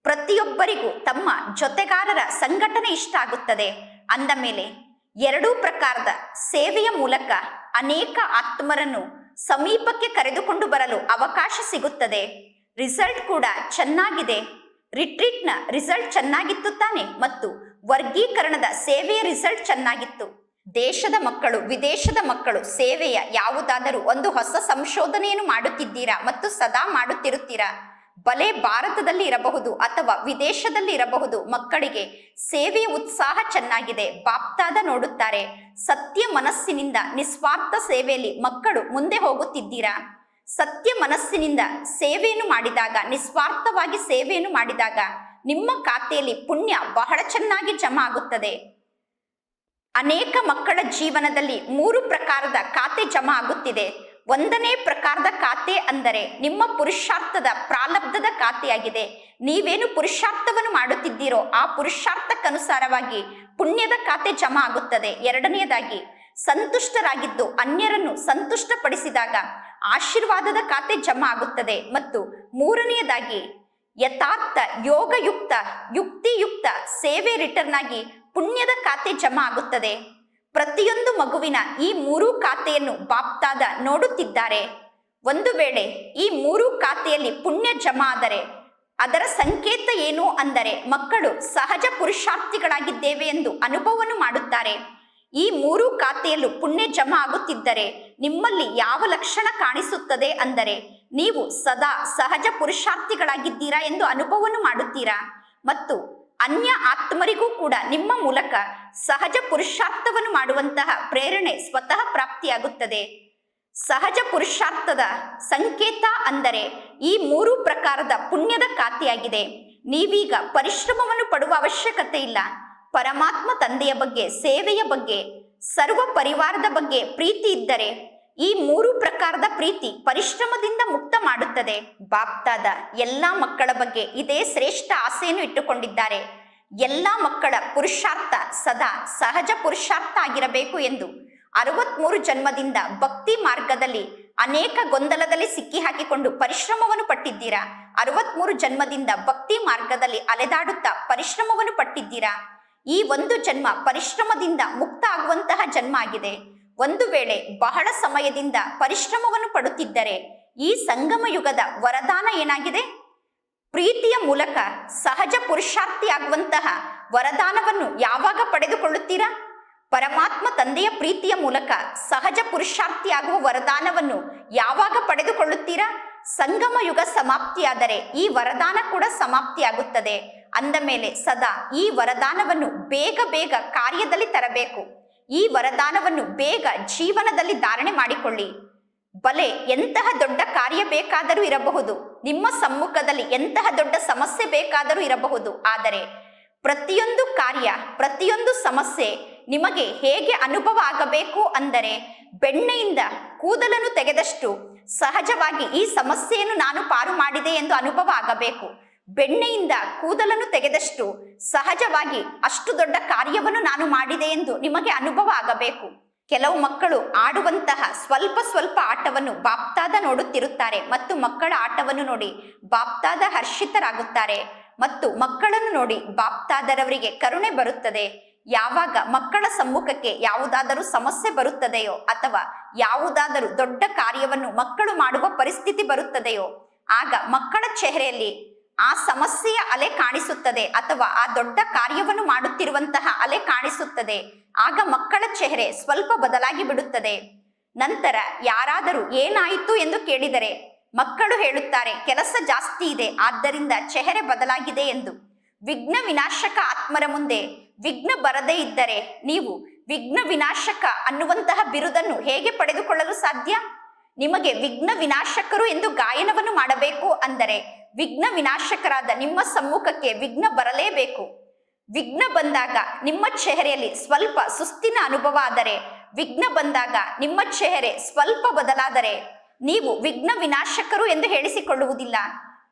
ಪ್ರತಿಯೊಬ್ಬರಿಗೂ ತಮ್ಮ ಜೊತೆಗಾರರ ಸಂಘಟನೆ ಇಷ್ಟ ಆಗುತ್ತದೆ. ಅಂದ ಮೇಲೆ, ಎರಡೂ ಪ್ರಕಾರದ ಸೇವೆಯ ಮೂಲಕ ಅನೇಕ ಆತ್ಮರನ್ನು ಸಮೀಪಕ್ಕೆ ಕರೆದುಕೊಂಡು ಬರಲು ಅವಕಾಶ ಸಿಗುತ್ತದೆ. ರಿಸಲ್ಟ್ ಕೂಡ ಚೆನ್ನಾಗಿದೆ. ರಿಟ್ರೀಟ್ನ ರಿಸಲ್ಟ್ ಚೆನ್ನಾಗಿತ್ತು ತಾನೆ ಮತ್ತು ವರ್ಗೀಕರಣದ ಸೇವೆಯ ರಿಸಲ್ಟ್ ಚೆನ್ನಾಗಿತ್ತು. ದೇಶದ ಮಕ್ಕಳು, ವಿದೇಶದ ಮಕ್ಕಳು ಸೇವೆಯ ಯಾವುದಾದರೂ ಒಂದು ಹೊಸ ಸಂಶೋಧನೆಯನ್ನು ಮಾಡುತ್ತಿದ್ದೀರಾ ಮತ್ತು ಸದಾ ಮಾಡುತ್ತಿರುತ್ತೀರಾ? ಬಲೆ ಭಾರತದಲ್ಲಿ ಇರಬಹುದು ಅಥವಾ ವಿದೇಶದಲ್ಲಿ ಇರಬಹುದು. ಮಕ್ಕಳಿಗೆ ಸೇವೆ ಉತ್ಸಾಹ ಚೆನ್ನಾಗಿದೆ. ಬಾಪ್ತಾದ ನೋಡುತ್ತಾರೆ. ಸತ್ಯ ಮನಸ್ಸಿನಿಂದ ನಿಸ್ವಾರ್ಥ ಸೇವೆಯಲ್ಲಿ ಮಕ್ಕಳು ಮುಂದೆ ಹೋಗುತ್ತಿದ್ದೀರಾ? ಸತ್ಯ ಮನಸ್ಸಿನಿಂದ ಸೇವೆಯನ್ನು ಮಾಡಿದಾಗ, ನಿಸ್ವಾರ್ಥವಾಗಿ ಸೇವೆಯನ್ನು ಮಾಡಿದಾಗ ನಿಮ್ಮ ಖಾತೆಯಲ್ಲಿ ಪುಣ್ಯ ಬಹಳ ಚೆನ್ನಾಗಿ ಜಮಾ ಆಗುತ್ತದೆ. ಅನೇಕ ಮಕ್ಕಳ ಜೀವನದಲ್ಲಿ ಮೂರು ಪ್ರಕಾರದ ಖಾತೆ ಜಮಾ ಆಗುತ್ತಿದೆ. ಒಂದನೇ ಪ್ರಕಾರದ ಖಾತೆ ಅಂದರೆ ನಿಮ್ಮ ಪುರುಷಾರ್ಥದ ಪ್ರಾಲಬ್ಧದ ಖಾತೆಯಾಗಿದೆ. ನೀವೇನು ಪುರುಷಾರ್ಥವನ್ನು ಮಾಡುತ್ತಿದ್ದೀರೋ ಆ ಪುರುಷಾರ್ಥಕ್ಕನುಸಾರವಾಗಿ ಪುಣ್ಯದ ಖಾತೆ ಜಮಾ ಆಗುತ್ತದೆ. ಎರಡನೆಯದಾಗಿ, ಸಂತುಷ್ಟರಾಗಿದ್ದು ಅನ್ಯರನ್ನು ಸಂತುಷ್ಟಪಡಿಸಿದಾಗ ಆಶೀರ್ವಾದದ ಖಾತೆ ಜಮಾ ಆಗುತ್ತದೆ. ಮತ್ತು ಮೂರನೆಯದಾಗಿ, ಯಥಾರ್ಥ ಯೋಗಯುಕ್ತ, ಯುಕ್ತಿಯುಕ್ತ ಸೇವೆ ರಿಟರ್ನ್ ಆಗಿ ಪುಣ್ಯದ ಖಾತೆ ಜಮಾ ಆಗುತ್ತದೆ. ಪ್ರತಿಯೊಂದು ಮಗುವಿನ ಈ ಮೂರೂ ಖಾತೆಯನ್ನು ಬಾಪ್ತಾದ ನೋಡುತ್ತಿದ್ದಾರೆ. ಒಂದು ವೇಳೆ ಈ ಮೂರು ಖಾತೆಯಲ್ಲಿ ಪುಣ್ಯ ಜಮಾ ಆದರೆ, ಅದರ ಸಂಕೇತ ಏನು ಅಂದರೆ ಮಕ್ಕಳು ಸಹಜ ಪುರುಷಾರ್ಥಿಗಳಾಗಿದ್ದೇವೆ ಎಂದು ಅನುಭವವನ್ನು ಮಾಡುತ್ತಾರೆ. ಈ ಮೂರು ಖಾತೆಯಲ್ಲೂ ಪುಣ್ಯ ಜಮಾ ಆಗುತ್ತಿದ್ದರೆ ನಿಮ್ಮಲ್ಲಿ ಯಾವ ಲಕ್ಷಣ ಕಾಣಿಸುತ್ತದೆ ಅಂದರೆ ನೀವು ಸದಾ ಸಹಜ ಪುರುಷಾರ್ಥಿಗಳಾಗಿದ್ದೀರಾ ಎಂದು ಅನುಭವವನ್ನು ಮಾಡುತ್ತೀರಾ? ಮತ್ತು ಅನ್ಯ ಆತ್ಮರಿಗೂ ಕೂಡ ನಿಮ್ಮ ಮೂಲಕ ಸಹಜ ಪುರುಷಾರ್ಥವನ್ನು ಮಾಡುವಂತಹ ಪ್ರೇರಣೆ ಸ್ವತಃ ಪ್ರಾಪ್ತಿಯಾಗುತ್ತದೆ. ಸಹಜ ಪುರುಷಾರ್ಥದ ಸಂಕೇತ ಅಂದರೆ ಈ ಮೂರು ಪ್ರಕಾರದ ಪುಣ್ಯದ ಖಾತೆಯಾಗಿದೆ. ನೀವೀಗ ಪರಿಶ್ರಮವನ್ನು ಪಡುವ ಅವಶ್ಯಕತೆ ಇಲ್ಲ. ಪರಮಾತ್ಮ ತಂದೆಯ ಬಗ್ಗೆ, ಸೇವೆಯ ಬಗ್ಗೆ, ಸರ್ವ ಪರಿವಾರದ ಬಗ್ಗೆ ಪ್ರೀತಿ ಇದ್ದರೆ ಈ ಮೂರು ಪ್ರಕಾರದ ಪ್ರೀತಿ ಪರಿಶ್ರಮದಿಂದ ಮುಕ್ತ ಮಾಡುತ್ತದೆ. ಬಾಪ್ತಾದ ಎಲ್ಲಾ ಮಕ್ಕಳ ಬಗ್ಗೆ ಇದೇ ಶ್ರೇಷ್ಠ ಆಸೆಯನ್ನು ಇಟ್ಟುಕೊಂಡಿದ್ದಾರೆ. ಎಲ್ಲಾ ಮಕ್ಕಳ ಪುರುಷಾರ್ಥ ಸದಾ ಸಹಜ ಪುರುಷಾರ್ಥ ಆಗಿರಬೇಕು ಎಂದು ಅರವತ್ಮೂರು ಜನ್ಮದಿಂದ ಭಕ್ತಿ ಮಾರ್ಗದಲ್ಲಿ ಅನೇಕ ಗೊಂದಲದಲ್ಲಿ ಸಿಕ್ಕಿ ಹಾಕಿಕೊಂಡು ಪರಿಶ್ರಮವನ್ನು ಪಟ್ಟಿದ್ದೀರಾ? ಅರವತ್ಮೂರು ಜನ್ಮದಿಂದ ಭಕ್ತಿ ಮಾರ್ಗದಲ್ಲಿ ಅಲೆದಾಡುತ್ತಾ ಪರಿಶ್ರಮವನ್ನು ಪಟ್ಟಿದ್ದೀರಾ? ಈ ಒಂದು ಜನ್ಮ ಪರಿಶ್ರಮದಿಂದ ಮುಕ್ತ ಆಗುವಂತಹ ಜನ್ಮ ಆಗಿದೆ. ಒಂದು ವೇಳೆ ಬಹಳ ಸಮಯದಿಂದ ಪರಿಶ್ರಮವನ್ನು ಪಡುತ್ತಿದ್ದರೆ ಈ ಸಂಗಮ ಯುಗದ ವರದಾನ ಏನಾಗಿದೆ? ಪ್ರೀತಿಯ ಮೂಲಕ ಸಹಜ ಪುರುಷಾರ್ಥಿಯಾಗುವಂತಹ ವರದಾನವನ್ನು ಯಾವಾಗ ಪಡೆದುಕೊಳ್ಳುತ್ತೀರಾ? ಪರಮಾತ್ಮ ತಂದೆಯ ಪ್ರೀತಿಯ ಮೂಲಕ ಸಹಜ ಪುರುಷಾರ್ಥಿಯಾಗುವ ವರದಾನವನ್ನು ಯಾವಾಗ ಪಡೆದುಕೊಳ್ಳುತ್ತೀರಾ? ಸಂಗಮ ಯುಗ ಸಮಾಪ್ತಿಯಾದರೆ ಈ ವರದಾನ ಕೂಡ ಸಮಾಪ್ತಿಯಾಗುತ್ತದೆ. ಅಂದ ಮೇಲೆ ಸದಾ ಈ ವರದಾನವನ್ನು ಬೇಗ ಬೇಗ ಕಾರ್ಯದಲ್ಲಿ ತರಬೇಕು. ಈ ವರದಾನವನ್ನು ಬೇಗ ಜೀವನದಲ್ಲಿ ಧಾರಣೆ ಮಾಡಿಕೊಳ್ಳಿ. ಬಲೆ ಎಂತಹ ದೊಡ್ಡ ಕಾರ್ಯ ಬೇಕಾದರೂ ಇರಬಹುದು. ನಿಮ್ಮ ಸಮ್ಮುಖದಲ್ಲಿ ಎಂತಹ ದೊಡ್ಡ ಸಮಸ್ಯೆ ಬೇಕಾದರೂ ಇರಬಹುದು. ಆದರೆ ಪ್ರತಿಯೊಂದು ಕಾರ್ಯ, ಪ್ರತಿಯೊಂದು ಸಮಸ್ಯೆ ನಿಮಗೆ ಹೇಗೆ ಅನುಭವ ಆಗಬೇಕು ಅಂದರೆ ಬೆಣ್ಣೆಯಿಂದ ಕೂದಲನ್ನು ತೆಗೆದಷ್ಟು ಸಹಜವಾಗಿ ಈ ಸಮಸ್ಯೆಯನ್ನು ನಾನು ಪಾರು ಮಾಡಿದೆ ಎಂದು ಅನುಭವ ಆಗಬೇಕು. ಬೆಣ್ಣೆಯಿಂದ ಕೂದಲನ್ನು ತೆಗೆದಷ್ಟು ಸಹಜವಾಗಿ ಅಷ್ಟು ದೊಡ್ಡ ಕಾರ್ಯವನ್ನು ನಾನು ಮಾಡಿದೆ ಎಂದು ನಿಮಗೆ ಅನುಭವ ಆಗಬೇಕು. ಕೆಲವು ಮಕ್ಕಳು ಆಡುವಂತಹ ಸ್ವಲ್ಪ ಸ್ವಲ್ಪ ಆಟವನ್ನು ಬಾಪ್ತಾದ ನೋಡುತ್ತಿರುತ್ತಾರೆ ಮತ್ತು ಮಕ್ಕಳ ಆಟವನ್ನು ನೋಡಿ ಬಾಪ್ತಾದ ಹರ್ಷಿತರಾಗುತ್ತಾರೆ ಮತ್ತು ಮಕ್ಕಳನ್ನು ನೋಡಿ ಬಾಪ್ತಾದರವರಿಗೆ ಕರುಣೆ ಬರುತ್ತದೆ. ಯಾವಾಗ ಮಕ್ಕಳ ಸಮ್ಮುಖಕ್ಕೆ ಯಾವುದಾದರೂ ಸಮಸ್ಯೆ ಬರುತ್ತದೆಯೋ ಅಥವಾ ಯಾವುದಾದರೂ ದೊಡ್ಡ ಕಾರ್ಯವನ್ನು ಮಕ್ಕಳು ಮಾಡುವ ಪರಿಸ್ಥಿತಿ ಬರುತ್ತದೆಯೋ, ಆಗ ಮಕ್ಕಳ ಚೆಹರೆಯಲ್ಲಿ ಆ ಸಮಸ್ಯೆಯ ಅಲೆ ಕಾಣಿಸುತ್ತದೆ ಅಥವಾ ಆ ದೊಡ್ಡ ಕಾರ್ಯವನ್ನು ಮಾಡುತ್ತಿರುವಂತಹ ಅಲೆ ಕಾಣಿಸುತ್ತದೆ. ಆಗ ಮಕ್ಕಳ ಚೆಹರೆ ಸ್ವಲ್ಪ ಬದಲಾಗಿ ಬಿಡುತ್ತದೆ. ನಂತರ ಯಾರಾದರೂ ಏನಾಯಿತು ಎಂದು ಕೇಳಿದರೆ ಮಕ್ಕಳು ಹೇಳುತ್ತಾರೆ, ಕೆಲಸ ಜಾಸ್ತಿ ಇದೆ, ಆದ್ದರಿಂದ ಚೆಹರೆ ಬದಲಾಗಿದೆ ಎಂದು. ವಿಘ್ನ ವಿನಾಶಕ ಆತ್ಮರ ಮುಂದೆ ವಿಘ್ನ ಬರದೇ ಇದ್ದರೆ ನೀವು ವಿಘ್ನ ವಿನಾಶಕ ಅನ್ನುವಂತಹ ಬಿರುದನ್ನು ಹೇಗೆ ಪಡೆದುಕೊಳ್ಳಲು ಸಾಧ್ಯ? ನಿಮಗೆ ವಿಘ್ನ ವಿನಾಶಕರು ಎಂದು ಗಾಯನವನ್ನು ಮಾಡಬೇಕು ಅಂದರೆ ವಿಘ್ನ ವಿನಾಶಕರಾದ ನಿಮ್ಮ ಸಮ್ಮುಖಕ್ಕೆ ವಿಘ್ನ ಬರಲೇಬೇಕು. ವಿಘ್ನ ಬಂದಾಗ ನಿಮ್ಮ ಚೆಹರೆಯಲ್ಲಿ ಸ್ವಲ್ಪ ಸುಸ್ತಿನ ಅನುಭವ ಆದರೆ ವಿಘ್ನ ಬಂದಾಗ ನಿಮ್ಮ ಚೆಹರೆ ಸ್ವಲ್ಪ ಬದಲಾದರೆ ನೀವು ವಿಘ್ನ ವಿನಾಶಕರು ಎಂದು ಹೇಳಿಸಿಕೊಳ್ಳುವುದಿಲ್ಲ.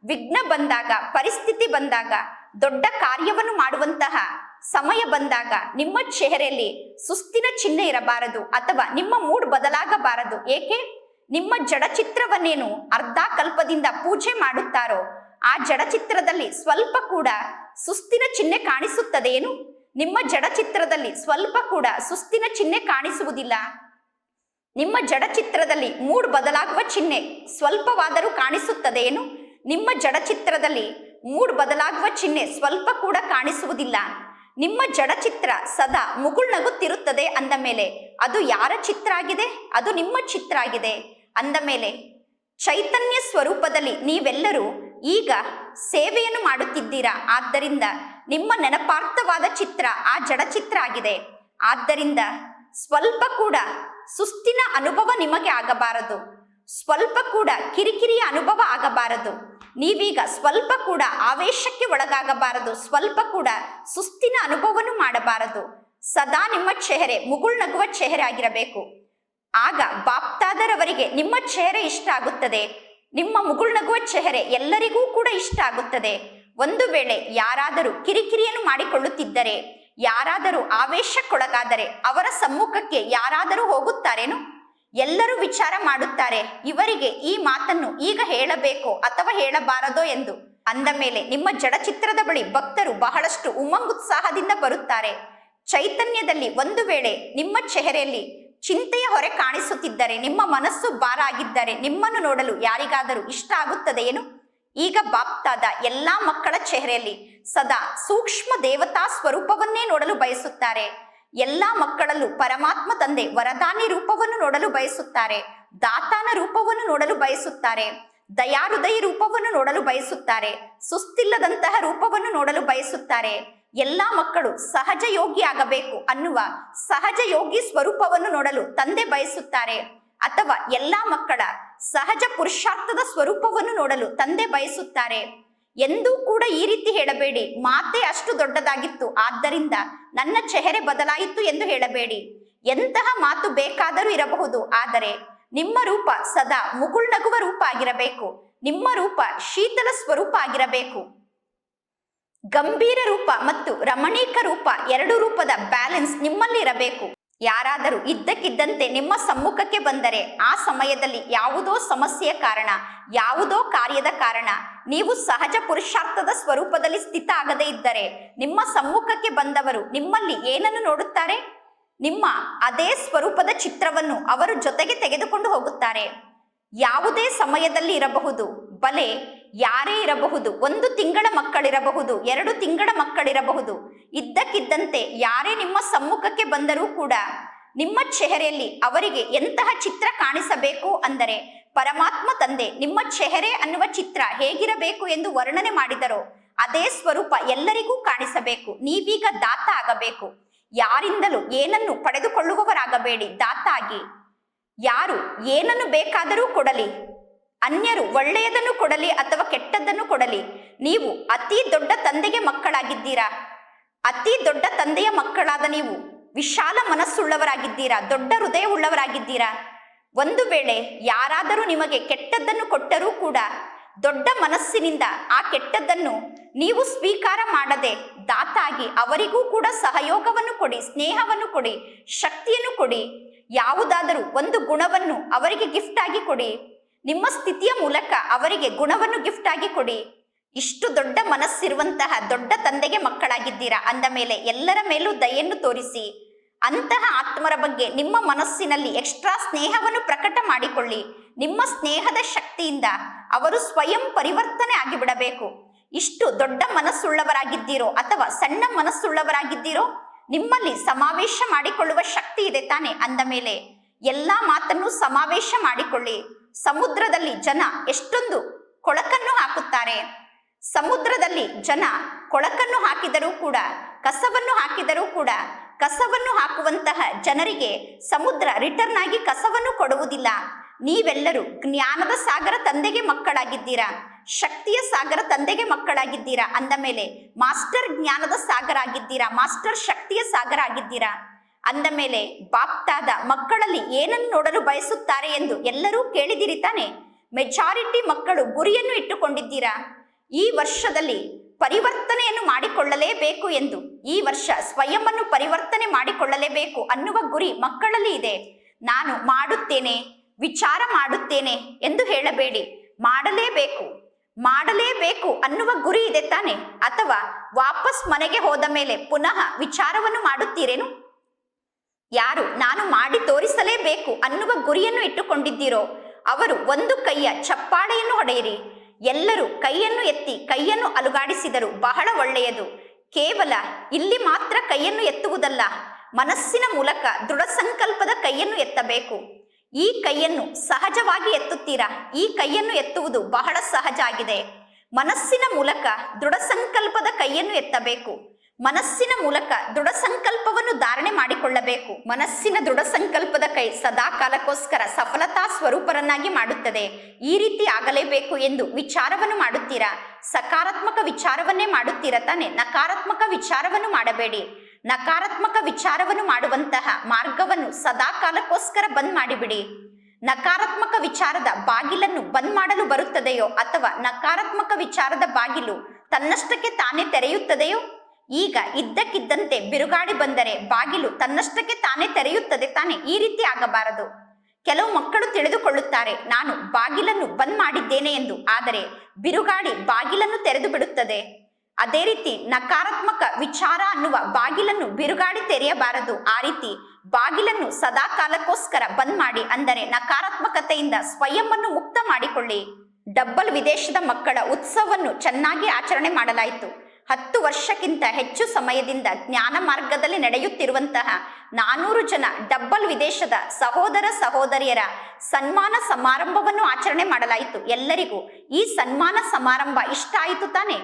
ವಿಘ್ನ ಬಂದಾಗ, ಪರಿಸ್ಥಿತಿ ಬಂದಾಗ, ದೊಡ್ಡ ಕಾರ್ಯವನ್ನು ಮಾಡುವಂತಹ ಸಮಯ ಬಂದಾಗ ನಿಮ್ಮ ಚೆಹರೆಯಲ್ಲಿ ಸುಸ್ತಿನ ಚಿಹ್ನೆ ಇರಬಾರದು ಅಥವಾ ನಿಮ್ಮ ಮೂಡ್ ಬದಲಾಗಬಾರದು. ಏಕೆ? ನಿಮ್ಮ ಜಡಚಿತ್ರವನ್ನೇನು ಅರ್ಧ ಕಲ್ಪದಿಂದ ಪೂಜೆ ಮಾಡುತ್ತಾರೋ, ಆ ಜಡಚಿತ್ರದಲ್ಲಿ ಸ್ವಲ್ಪ ಕೂಡ ಸುಸ್ತಿನ ಚಿಹ್ನೆ ಕಾಣಿಸುತ್ತದೆಯೇನು ನಿಮ್ಮ ಜಡಚಿತ್ರದಲ್ಲಿ ಸ್ವಲ್ಪ ಕೂಡ ಸುಸ್ತಿನ ಚಿಹ್ನೆ ಕಾಣಿಸುವುದಿಲ್ಲ. ನಿಮ್ಮ ಜಡಚಿತ್ರದಲ್ಲಿ ಮೂಡ್ ಬದಲಾಗುವ ಚಿಹ್ನೆ ಸ್ವಲ್ಪವಾದರೂ ಕಾಣಿಸುತ್ತದೆಯೇನು ನಿಮ್ಮ ಜಡಚಿತ್ರದಲ್ಲಿ ಮೂಡ್ ಬದಲಾಗುವ ಚಿಹ್ನೆ ಸ್ವಲ್ಪ ಕೂಡ ಕಾಣಿಸುವುದಿಲ್ಲ. ನಿಮ್ಮ ಜಡಚಿತ್ರ ಸದಾ ಮುಗುಳ್ನಗುತ್ತಿರುತ್ತದೆ ಅಂದ ಮೇಲೆ, ಅದು ಯಾರ ಚಿತ್ರ ಆಗಿದೆ? ಅದು ನಿಮ್ಮ ಚಿತ್ರ ಆಗಿದೆ. ಅಂದ ಮೇಲೆ, ಚೈತನ್ಯ ಸ್ವರೂಪದಲ್ಲಿ ನೀವೆಲ್ಲರೂ ಈಗ ಸೇವೆಯನ್ನು ಮಾಡುತ್ತಿದ್ದೀರಾ? ಆದ್ದರಿಂದ ನಿಮ್ಮ ನೆನಪಾರ್ಥವಾದ ಚಿತ್ರ ಆ ಜಡಚಿತ್ರ ಆಗಿದೆ. ಆದ್ದರಿಂದ ಸ್ವಲ್ಪ ಕೂಡ ಸುಸ್ತಿನ ಅನುಭವ ನಿಮಗೆ ಆಗಬಾರದು. ಸ್ವಲ್ಪ ಕೂಡ ಕಿರಿಕಿರಿಯ ಅನುಭವ ಆಗಬಾರದು. ನೀವೀಗ ಸ್ವಲ್ಪ ಕೂಡ ಆವೇಶಕ್ಕೆ ಒಳಗಾಗಬಾರದು. ಸ್ವಲ್ಪ ಕೂಡ ಸುಸ್ತಿನ ಅನುಭವವನ್ನು ಮಾಡಬಾರದು. ಸದಾ ನಿಮ್ಮ ಚೆಹರೆ ಮುಗುಳ್ನಗುವ ಚೆಹರೆ ಆಗಿರಬೇಕು. ಆಗ ಬಾಪ್ತಾದರವರಿಗೆ ನಿಮ್ಮ ಚೆಹರೆ ಇಷ್ಟ ಆಗುತ್ತದೆ. ನಿಮ್ಮ ಮುಗುಳ್ನಗುವ ಚೆಹರೆ ಎಲ್ಲರಿಗೂ ಕೂಡ ಇಷ್ಟ ಆಗುತ್ತದೆ. ಒಂದು ವೇಳೆ ಯಾರಾದರೂ ಕಿರಿಕಿರಿಯನ್ನು ಮಾಡಿಕೊಳ್ಳುತ್ತಿದ್ದರೆ, ಯಾರಾದರೂ ಆವೇಶಕ್ಕೊಳಗಾದರೆ ಅವರ ಸಮ್ಮುಖಕ್ಕೆ ಯಾರಾದರೂ ಹೋಗುತ್ತಾರೇನು? ಎಲ್ಲರೂ ವಿಚಾರ ಮಾಡುತ್ತಾರೆ, ಇವರಿಗೆ ಈ ಮಾತನ್ನು ಈಗ ಹೇಳಬೇಕೋ ಅಥವಾ ಹೇಳಬಾರದೋ ಎಂದು. ಅಂದ ಮೇಲೆ ನಿಮ್ಮ ಜಡಚಿತ್ರದ ಬಳಿ ಭಕ್ತರು ಬಹಳಷ್ಟು ಉಮಂಗುತ್ಸಾಹದಿಂದ ಬರುತ್ತಾರೆ. ಚೈತನ್ಯದಲ್ಲಿ ಒಂದು ವೇಳೆ ನಿಮ್ಮ ಚೆಹರೆಯಲ್ಲಿ ಚಿಂತೆಯ ಹೊರೆ ಕಾಣಿಸುತ್ತಿದ್ದರೆ, ನಿಮ್ಮ ಮನಸ್ಸು ಭಾರ ಆಗಿದ್ದರೆ ನಿಮ್ಮನ್ನು ನೋಡಲು ಯಾರಿಗಾದರೂ ಇಷ್ಟ ಆಗುತ್ತದೆಯೇನು ಈಗ ಬಾಪ್ತಾದ ಎಲ್ಲಾ ಮಕ್ಕಳ ಚೆಹರೆಯಲ್ಲಿ ಸದಾ ಸೂಕ್ಷ್ಮ ದೇವತಾ ಸ್ವರೂಪವನ್ನೇ ನೋಡಲು ಬಯಸುತ್ತಾರೆ. ಎಲ್ಲಾ ಮಕ್ಕಳಲ್ಲೂ ಪರಮಾತ್ಮ ತಂದೆ ವರದಾನಿ ರೂಪವನ್ನು ನೋಡಲು ಬಯಸುತ್ತಾರೆ. ದಾತಾನ ರೂಪವನ್ನು ನೋಡಲು ಬಯಸುತ್ತಾರೆ. ದಯಾಹೃದಯ ರೂಪವನ್ನು ನೋಡಲು ಬಯಸುತ್ತಾರೆ. ಸುಸ್ತಿಲ್ಲದಂತಹ ರೂಪವನ್ನು ನೋಡಲು ಬಯಸುತ್ತಾರೆ. ಎಲ್ಲಾ ಮಕ್ಕಳು ಸಹಜ ಯೋಗಿ ಆಗಬೇಕು ಅನ್ನುವ ಸಹಜ ಯೋಗಿ ಸ್ವರೂಪವನ್ನು ನೋಡಲು ತಂದೆ ಬಯಸುತ್ತಾರೆ. ಅಥವಾ ಎಲ್ಲಾ ಮಕ್ಕಳ ಸಹಜ ಪುರುಷಾರ್ಥದ ಸ್ವರೂಪವನ್ನು ನೋಡಲು ತಂದೆ ಬಯಸುತ್ತಾರೆ. ಎಂದೂ ಕೂಡ ಈ ರೀತಿ ಹೇಳಬೇಡಿ, ಮಾತೆ ಅಷ್ಟು ದೊಡ್ಡದಾಗಿತ್ತು, ಆದ್ದರಿಂದ ನನ್ನ ಚೆಹರೆ ಬದಲಾಯಿತು ಎಂದು ಹೇಳಬೇಡಿ. ಎಂತಹ ಮಾತು ಬೇಕಾದರೂ ಇರಬಹುದು, ಆದರೆ ನಿಮ್ಮ ರೂಪ ಸದಾ ಮುಗುಳ್ನಗುವ ರೂಪ ಆಗಿರಬೇಕು, ನಿಮ್ಮ ರೂಪ ಶೀತಲ ಸ್ವರೂಪ ಆಗಿರಬೇಕು. ಗಂಭೀರ ರೂಪ ಮತ್ತು ರಮಣೀಕ ರೂಪ ಎರಡು ರೂಪದ ಬ್ಯಾಲೆನ್ಸ್ ನಿಮ್ಮಲ್ಲಿ ಇರಬೇಕು ಯಾರಾದರೂ ಇದ್ದಕ್ಕಿದ್ದಂತೆ ನಿಮ್ಮ ಸಮ್ಮುಖಕ್ಕೆ ಬಂದರೆ ಆ ಸಮಯದಲ್ಲಿ ಯಾವುದೋ ಸಮಸ್ಯೆಯ ಕಾರಣ, ಯಾವುದೋ ಕಾರ್ಯದ ಕಾರಣ, ನೀವು ಸಹಜ ಪುರುಷಾರ್ಥದ ಸ್ವರೂಪದಲ್ಲಿ ಸ್ಥಿತ ಆಗದೇ ಇದ್ದರೆ ನಿಮ್ಮ ಸಮ್ಮುಖಕ್ಕೆ ಬಂದವರು ನಿಮ್ಮಲ್ಲಿ ಏನನ್ನು ನೋಡುತ್ತಾರೆ? ನಿಮ್ಮ ಅದೇ ಸ್ವರೂಪದ ಚಿತ್ರವನ್ನು ಅವರು ಜೊತೆಗೆ ತೆಗೆದುಕೊಂಡು ಹೋಗುತ್ತಾರೆ. ಯಾವುದೇ ಸಮಯದಲ್ಲಿ ಇರಬಹುದು. ಬಲೆ ಯಾರೇ ಇರಬಹುದು, ಒಂದು ತಿಂಗಳ ಮಕ್ಕಳಿರಬಹುದು, ಎರಡು ತಿಂಗಳ ಮಕ್ಕಳಿರಬಹುದು, ಇದ್ದಕ್ಕಿದ್ದಂತೆ ಯಾರೇ ನಿಮ್ಮ ಸಮ್ಮುಖಕ್ಕೆ ಬಂದರೂ ಕೂಡ ನಿಮ್ಮ ಚೆಹರೆಯಲ್ಲಿ ಅವರಿಗೆ ಎಂತಹ ಚಿತ್ರ ಕಾಣಿಸಬೇಕು ಅಂದರೆ ಪರಮಾತ್ಮ ತಂದೆ ನಿಮ್ಮ ಚೆಹರೆ ಅನ್ನುವ ಚಿತ್ರ ಹೇಗಿರಬೇಕು ಎಂದು ವರ್ಣನೆ ಮಾಡಿದರೋ, ಅದೇ ಸ್ವರೂಪ ಎಲ್ಲರಿಗೂ ಕಾಣಿಸಬೇಕು, ನೀವೀಗ ದಾತ ಆಗಬೇಕು. ಯಾರಿಂದಲೂ ಏನನ್ನು ಪಡೆದುಕೊಳ್ಳುವವರಾಗಬೇಡಿ ದಾತ ಆಗಿ ಯಾರು ಏನನ್ನು ಬೇಕಾದರೂ ಕೊಡಲಿ ಅನ್ಯರು ಒಳ್ಳೆಯದನ್ನು ಕೊಡಲಿ ಅಥವಾ ಕೆಟ್ಟದ್ದನ್ನು ಕೊಡಲಿ, ನೀವು ಅತಿ ದೊಡ್ಡ ತಂದೆಗೆ ಮಕ್ಕಳಾಗಿದ್ದೀರಾ? ಅತಿ ದೊಡ್ಡ ತಂದೆಯ ಮಕ್ಕಳಾದ ನೀವು ವಿಶಾಲ ಮನಸ್ಸುಳ್ಳವರಾಗಿದ್ದೀರಾ? ದೊಡ್ಡ ಹೃದಯ ಉಳ್ಳವರಾಗಿದ್ದೀರಾ ಒಂದು ವೇಳೆ ಯಾರಾದರೂ ನಿಮಗೆ ಕೆಟ್ಟದ್ದನ್ನು ಕೊಟ್ಟರೂ ಕೂಡ ದೊಡ್ಡ ಮನಸ್ಸಿನಿಂದ ಆ ಕೆಟ್ಟದ್ದನ್ನು ನೀವು ಸ್ವೀಕಾರ ಮಾಡದೆ ದಾತಾಗಿ ಅವರಿಗೂ ಕೂಡ ಸಹಯೋಗವನ್ನು ಕೊಡಿ, ಸ್ನೇಹವನ್ನು ಕೊಡಿ, ಶಕ್ತಿಯನ್ನು ಕೊಡಿ, ಯಾವುದಾದರೂ ಒಂದು ಗುಣವನ್ನು ಅವರಿಗೆ ಗಿಫ್ಟ್ ಆಗಿ ಕೊಡಿ. ನಿಮ್ಮ ಸ್ಥಿತಿಯ ಮೂಲಕ ಅವರಿಗೆ ಗುಣವನ್ನು ಗಿಫ್ಟ್ ಆಗಿ ಕೊಡಿ. ಇಷ್ಟು ದೊಡ್ಡ ಮನಸ್ಸಿರುವಂತಹ ದೊಡ್ಡ ತಂದೆಗೆ ಮಕ್ಕಳಾಗಿದ್ದೀರಾ? ಅಂದ ಮೇಲೆ ಎಲ್ಲರ ಮೇಲೂ ದಯೆಯನ್ನು ತೋರಿಸಿ. ಅಂತಹ ಆತ್ಮರ ಬಗ್ಗೆ ನಿಮ್ಮ ಮನಸ್ಸಿನಲ್ಲಿ ಎಕ್ಸ್ಟ್ರಾ ಸ್ನೇಹವನ್ನು ಪ್ರಕಟ ಮಾಡಿಕೊಳ್ಳಿ. ನಿಮ್ಮ ಸ್ನೇಹದ ಶಕ್ತಿಯಿಂದ ಅವರು ಸ್ವಯಂ ಪರಿವರ್ತನೆ ಆಗಿಬಿಡಬೇಕು. ಇಷ್ಟು ದೊಡ್ಡ ಮನಸ್ಸುಳ್ಳವರಾಗಿದ್ದೀರೋ ಅಥವಾ ಸಣ್ಣ ಮನಸ್ಸುಳ್ಳವರಾಗಿದ್ದೀರೋ ನಿಮ್ಮಲ್ಲಿ ಸಮಾವೇಶ ಮಾಡಿಕೊಳ್ಳುವ ಶಕ್ತಿ ಇದೆ ತಾನೆ? ಅಂದ ಮೇಲೆ, ಎಲ್ಲಾ ಮಾತನ್ನು ಸಮಾವೇಶ ಮಾಡಿಕೊಳ್ಳಿ. ಸಮುದ್ರದಲ್ಲಿ ಜನ ಎಷ್ಟೊಂದು ಕೊಳಕನ್ನು ಹಾಕುತ್ತಾರೆ. ಸಮುದ್ರದಲ್ಲಿ ಜನ ಕೊಳಕನ್ನು ಹಾಕಿದರೂ ಕೂಡ, ಕಸವನ್ನು ಹಾಕಿದರೂ ಕೂಡ, ಕಸವನ್ನು ಹಾಕುವಂತಹ ಜನರಿಗೆ ಸಮುದ್ರ ರಿಟರ್ನ್ ಆಗಿ ಕಸವನ್ನು ಕೊಡುವುದಿಲ್ಲ. ನೀವೆಲ್ಲರೂ ಜ್ಞಾನದ ಸಾಗರ ತಂದೆಗೆ ಮಕ್ಕಳಾಗಿದ್ದೀರಾ? ಶಕ್ತಿಯ ಸಾಗರ ತಂದೆಗೆ ಮಕ್ಕಳಾಗಿದ್ದೀರಾ? ಅಂದ ಮೇಲೆ, ಮಾಸ್ಟರ್ ಜ್ಞಾನದ ಸಾಗರ ಆಗಿದ್ದೀರಾ? ಮಾಸ್ಟರ್ ಶಕ್ತಿಯ ಸಾಗರ ಆಗಿದ್ದೀರಾ? ಅಂದ ಮೇಲೆ ಬಾಪ್ತಾದ ಮಕ್ಕಳಲ್ಲಿ ಏನನ್ನು ನೋಡಲು ಬಯಸುತ್ತಾರೆ ಎಂದು ಎಲ್ಲರೂ ಕೇಳಿದಿರಿ ತಾನೆ? ಮೆಜಾರಿಟಿ ಮಕ್ಕಳು ಗುರಿಯನ್ನು ಇಟ್ಟುಕೊಂಡಿದ್ದೀರಾ? ಈ ವರ್ಷದಲ್ಲಿ ಪರಿವರ್ತನೆಯನ್ನು ಮಾಡಿಕೊಳ್ಳಲೇಬೇಕು ಎಂದು, ಈ ವರ್ಷ ಸ್ವಯಂವನ್ನು ಪರಿವರ್ತನೆ ಮಾಡಿಕೊಳ್ಳಲೇಬೇಕು ಅನ್ನುವ ಗುರಿ ಮಕ್ಕಳಲ್ಲಿ ಇದೆ. ನಾನು ಮಾಡುತ್ತೇನೆ, ವಿಚಾರ ಮಾಡುತ್ತೇನೆ ಎಂದು ಹೇಳಬೇಡಿ. ಮಾಡಲೇಬೇಕು. ಮಾಡಲೇಬೇಕು ಅನ್ನುವ ಗುರಿ ಇದೆ ತಾನೆ. ಅಥವಾ ವಾಪಸ್ ಮನೆಗೆ ಹೋದ ಮೇಲೆ ಪುನಃ ವಿಚಾರವನ್ನು ಮಾಡುತ್ತೀರೇನು? ಯಾರು ನಾನು ಮಾಡಿ ತೋರಿಸಲೇಬೇಕು ಅನ್ನುವ ಗುರಿಯನ್ನು ಇಟ್ಟುಕೊಂಡಿದ್ದೀರೋ, ಅವರು ಒಂದು ಕೈಯ ಚಪ್ಪಾಳೆಯನ್ನು ಹೊಡೆಯಿರಿ. ಎಲ್ಲರೂ ಕೈಯನ್ನು ಎತ್ತಿ ಕೈಯನ್ನು ಅಲುಗಾಡಿಸಿದರು. ಬಹಳ ಒಳ್ಳೆಯದು. ಕೇವಲ ಇಲ್ಲಿ ಮಾತ್ರ ಕೈಯನ್ನು ಎತ್ತುವುದಲ್ಲ, ಮನಸ್ಸಿನ ಮೂಲಕ ದೃಢ ಸಂಕಲ್ಪದ ಕೈಯನ್ನು ಎತ್ತಬೇಕು. ಈ ಕೈಯನ್ನು ಸಹಜವಾಗಿ ಎತ್ತುತ್ತೀರಾ? ಈ ಕೈಯನ್ನು ಎತ್ತುವುದು ಬಹಳ ಸಹಜ ಆಗಿದೆ. ಮನಸ್ಸಿನ ಮೂಲಕ ದೃಢ ಸಂಕಲ್ಪದ ಕೈಯನ್ನು ಎತ್ತಬೇಕು. ಮನಸ್ಸಿನ ಮೂಲಕ ದೃಢ ಸಂಕಲ್ಪವನ್ನು ಧಾರಣೆ ಮಾಡಿಕೊಳ್ಳಬೇಕು. ಮನಸ್ಸಿನ ದೃಢ ಸಂಕಲ್ಪದ ಕೈ ಸದಾ ಕಾಲಕ್ಕೋಸ್ಕರ ಸಫಲತಾ ಸ್ವರೂಪರನ್ನಾಗಿ ಮಾಡುತ್ತದೆ. ಈ ರೀತಿ ಆಗಲೇಬೇಕು ಎಂದು ವಿಚಾರವನ್ನು ಮಾಡುತ್ತೀರಾ? ಸಕಾರಾತ್ಮಕ ವಿಚಾರವನ್ನೇ ಮಾಡುತ್ತೀರಾ ತಾನೆ? ನಕಾರಾತ್ಮಕ ವಿಚಾರವನ್ನು ಮಾಡಬೇಡಿ. ನಕಾರಾತ್ಮಕ ವಿಚಾರವನ್ನು ಮಾಡುವಂತಹ ಮಾರ್ಗವನ್ನು ಸದಾ ಕಾಲಕ್ಕೋಸ್ಕರ ಬಂದ್ ಮಾಡಿಬಿಡಿ. ನಕಾರಾತ್ಮಕ ವಿಚಾರದ ಬಾಗಿಲನ್ನು ಬಂದ್ ಮಾಡಲು ಬರುತ್ತದೆಯೋ ಅಥವಾ ನಕಾರಾತ್ಮಕ ವಿಚಾರದ ಬಾಗಿಲು ತನ್ನಷ್ಟಕ್ಕೆ ತಾನೇ ತೆರೆಯುತ್ತದೆಯೋ? ಈಗ ಇದ್ದಕ್ಕಿದ್ದಂತೆ ಬಿರುಗಾಡಿ ಬಂದರೆ ಬಾಗಿಲು ತನ್ನಷ್ಟಕ್ಕೆ ತಾನೇ ತೆರೆಯುತ್ತದೆ ತಾನೆ ಈ ರೀತಿ ಆಗಬಾರದು. ಕೆಲವು ಮಕ್ಕಳು ತಿಳಿದುಕೊಳ್ಳುತ್ತಾರೆ, ನಾನು ಬಾಗಿಲನ್ನು ಬಂದ್ ಮಾಡಿದ್ದೇನೆ ಎಂದು. ಆದರೆ ಬಿರುಗಾಡಿ ಬಾಗಿಲನ್ನು ತೆರೆದು ಬಿಡುತ್ತದೆ. ಅದೇ ರೀತಿ ನಕಾರಾತ್ಮಕ ವಿಚಾರ ಅನ್ನುವ ಬಾಗಿಲನ್ನು ಬಿರುಗಾಡಿ ತೆರೆಯಬಾರದು. ಆ ರೀತಿ ಬಾಗಿಲನ್ನು ಸದಾ ಕಾಲಕ್ಕೋಸ್ಕರ ಬಂದ್ ಮಾಡಿ, ಅಂದರೆ ನಕಾರಾತ್ಮಕತೆಯಿಂದ ಸ್ವಯಂವನ್ನು ಮುಕ್ತ ಮಾಡಿಕೊಳ್ಳಿ. ಡಬ್ಬಲ್ ವಿದೇಶದ ಮಕ್ಕಳ ಉತ್ಸವವನ್ನು ಚೆನ್ನಾಗಿ ಆಚರಣೆ ಮಾಡಲಾಯಿತು. ಹತ್ತು ವರ್ಷಕ್ಕಿಂತ ಹೆಚ್ಚು ಸಮಯದಿಂದ ಜ್ಞಾನ ಮಾರ್ಗದಲ್ಲಿ ನಡೆಯುತ್ತಿರುವಂತಹ ನಾನೂರು ಜನ ಡಬ್ಬಲ್ ವಿದೇಶದ ಸಹೋದರ ಸಹೋದರಿಯರ ಸನ್ಮಾನ ಸಮಾರಂಭವನ್ನು ಆಚರಣೆ ಮಾಡಲಾಯಿತು. ಎಲ್ಲರಿಗೂ ಈ ಸನ್ಮಾನ ಸಮಾರಂಭ ಇಷ್ಟ ಆಯಿತು ತಾನೆ?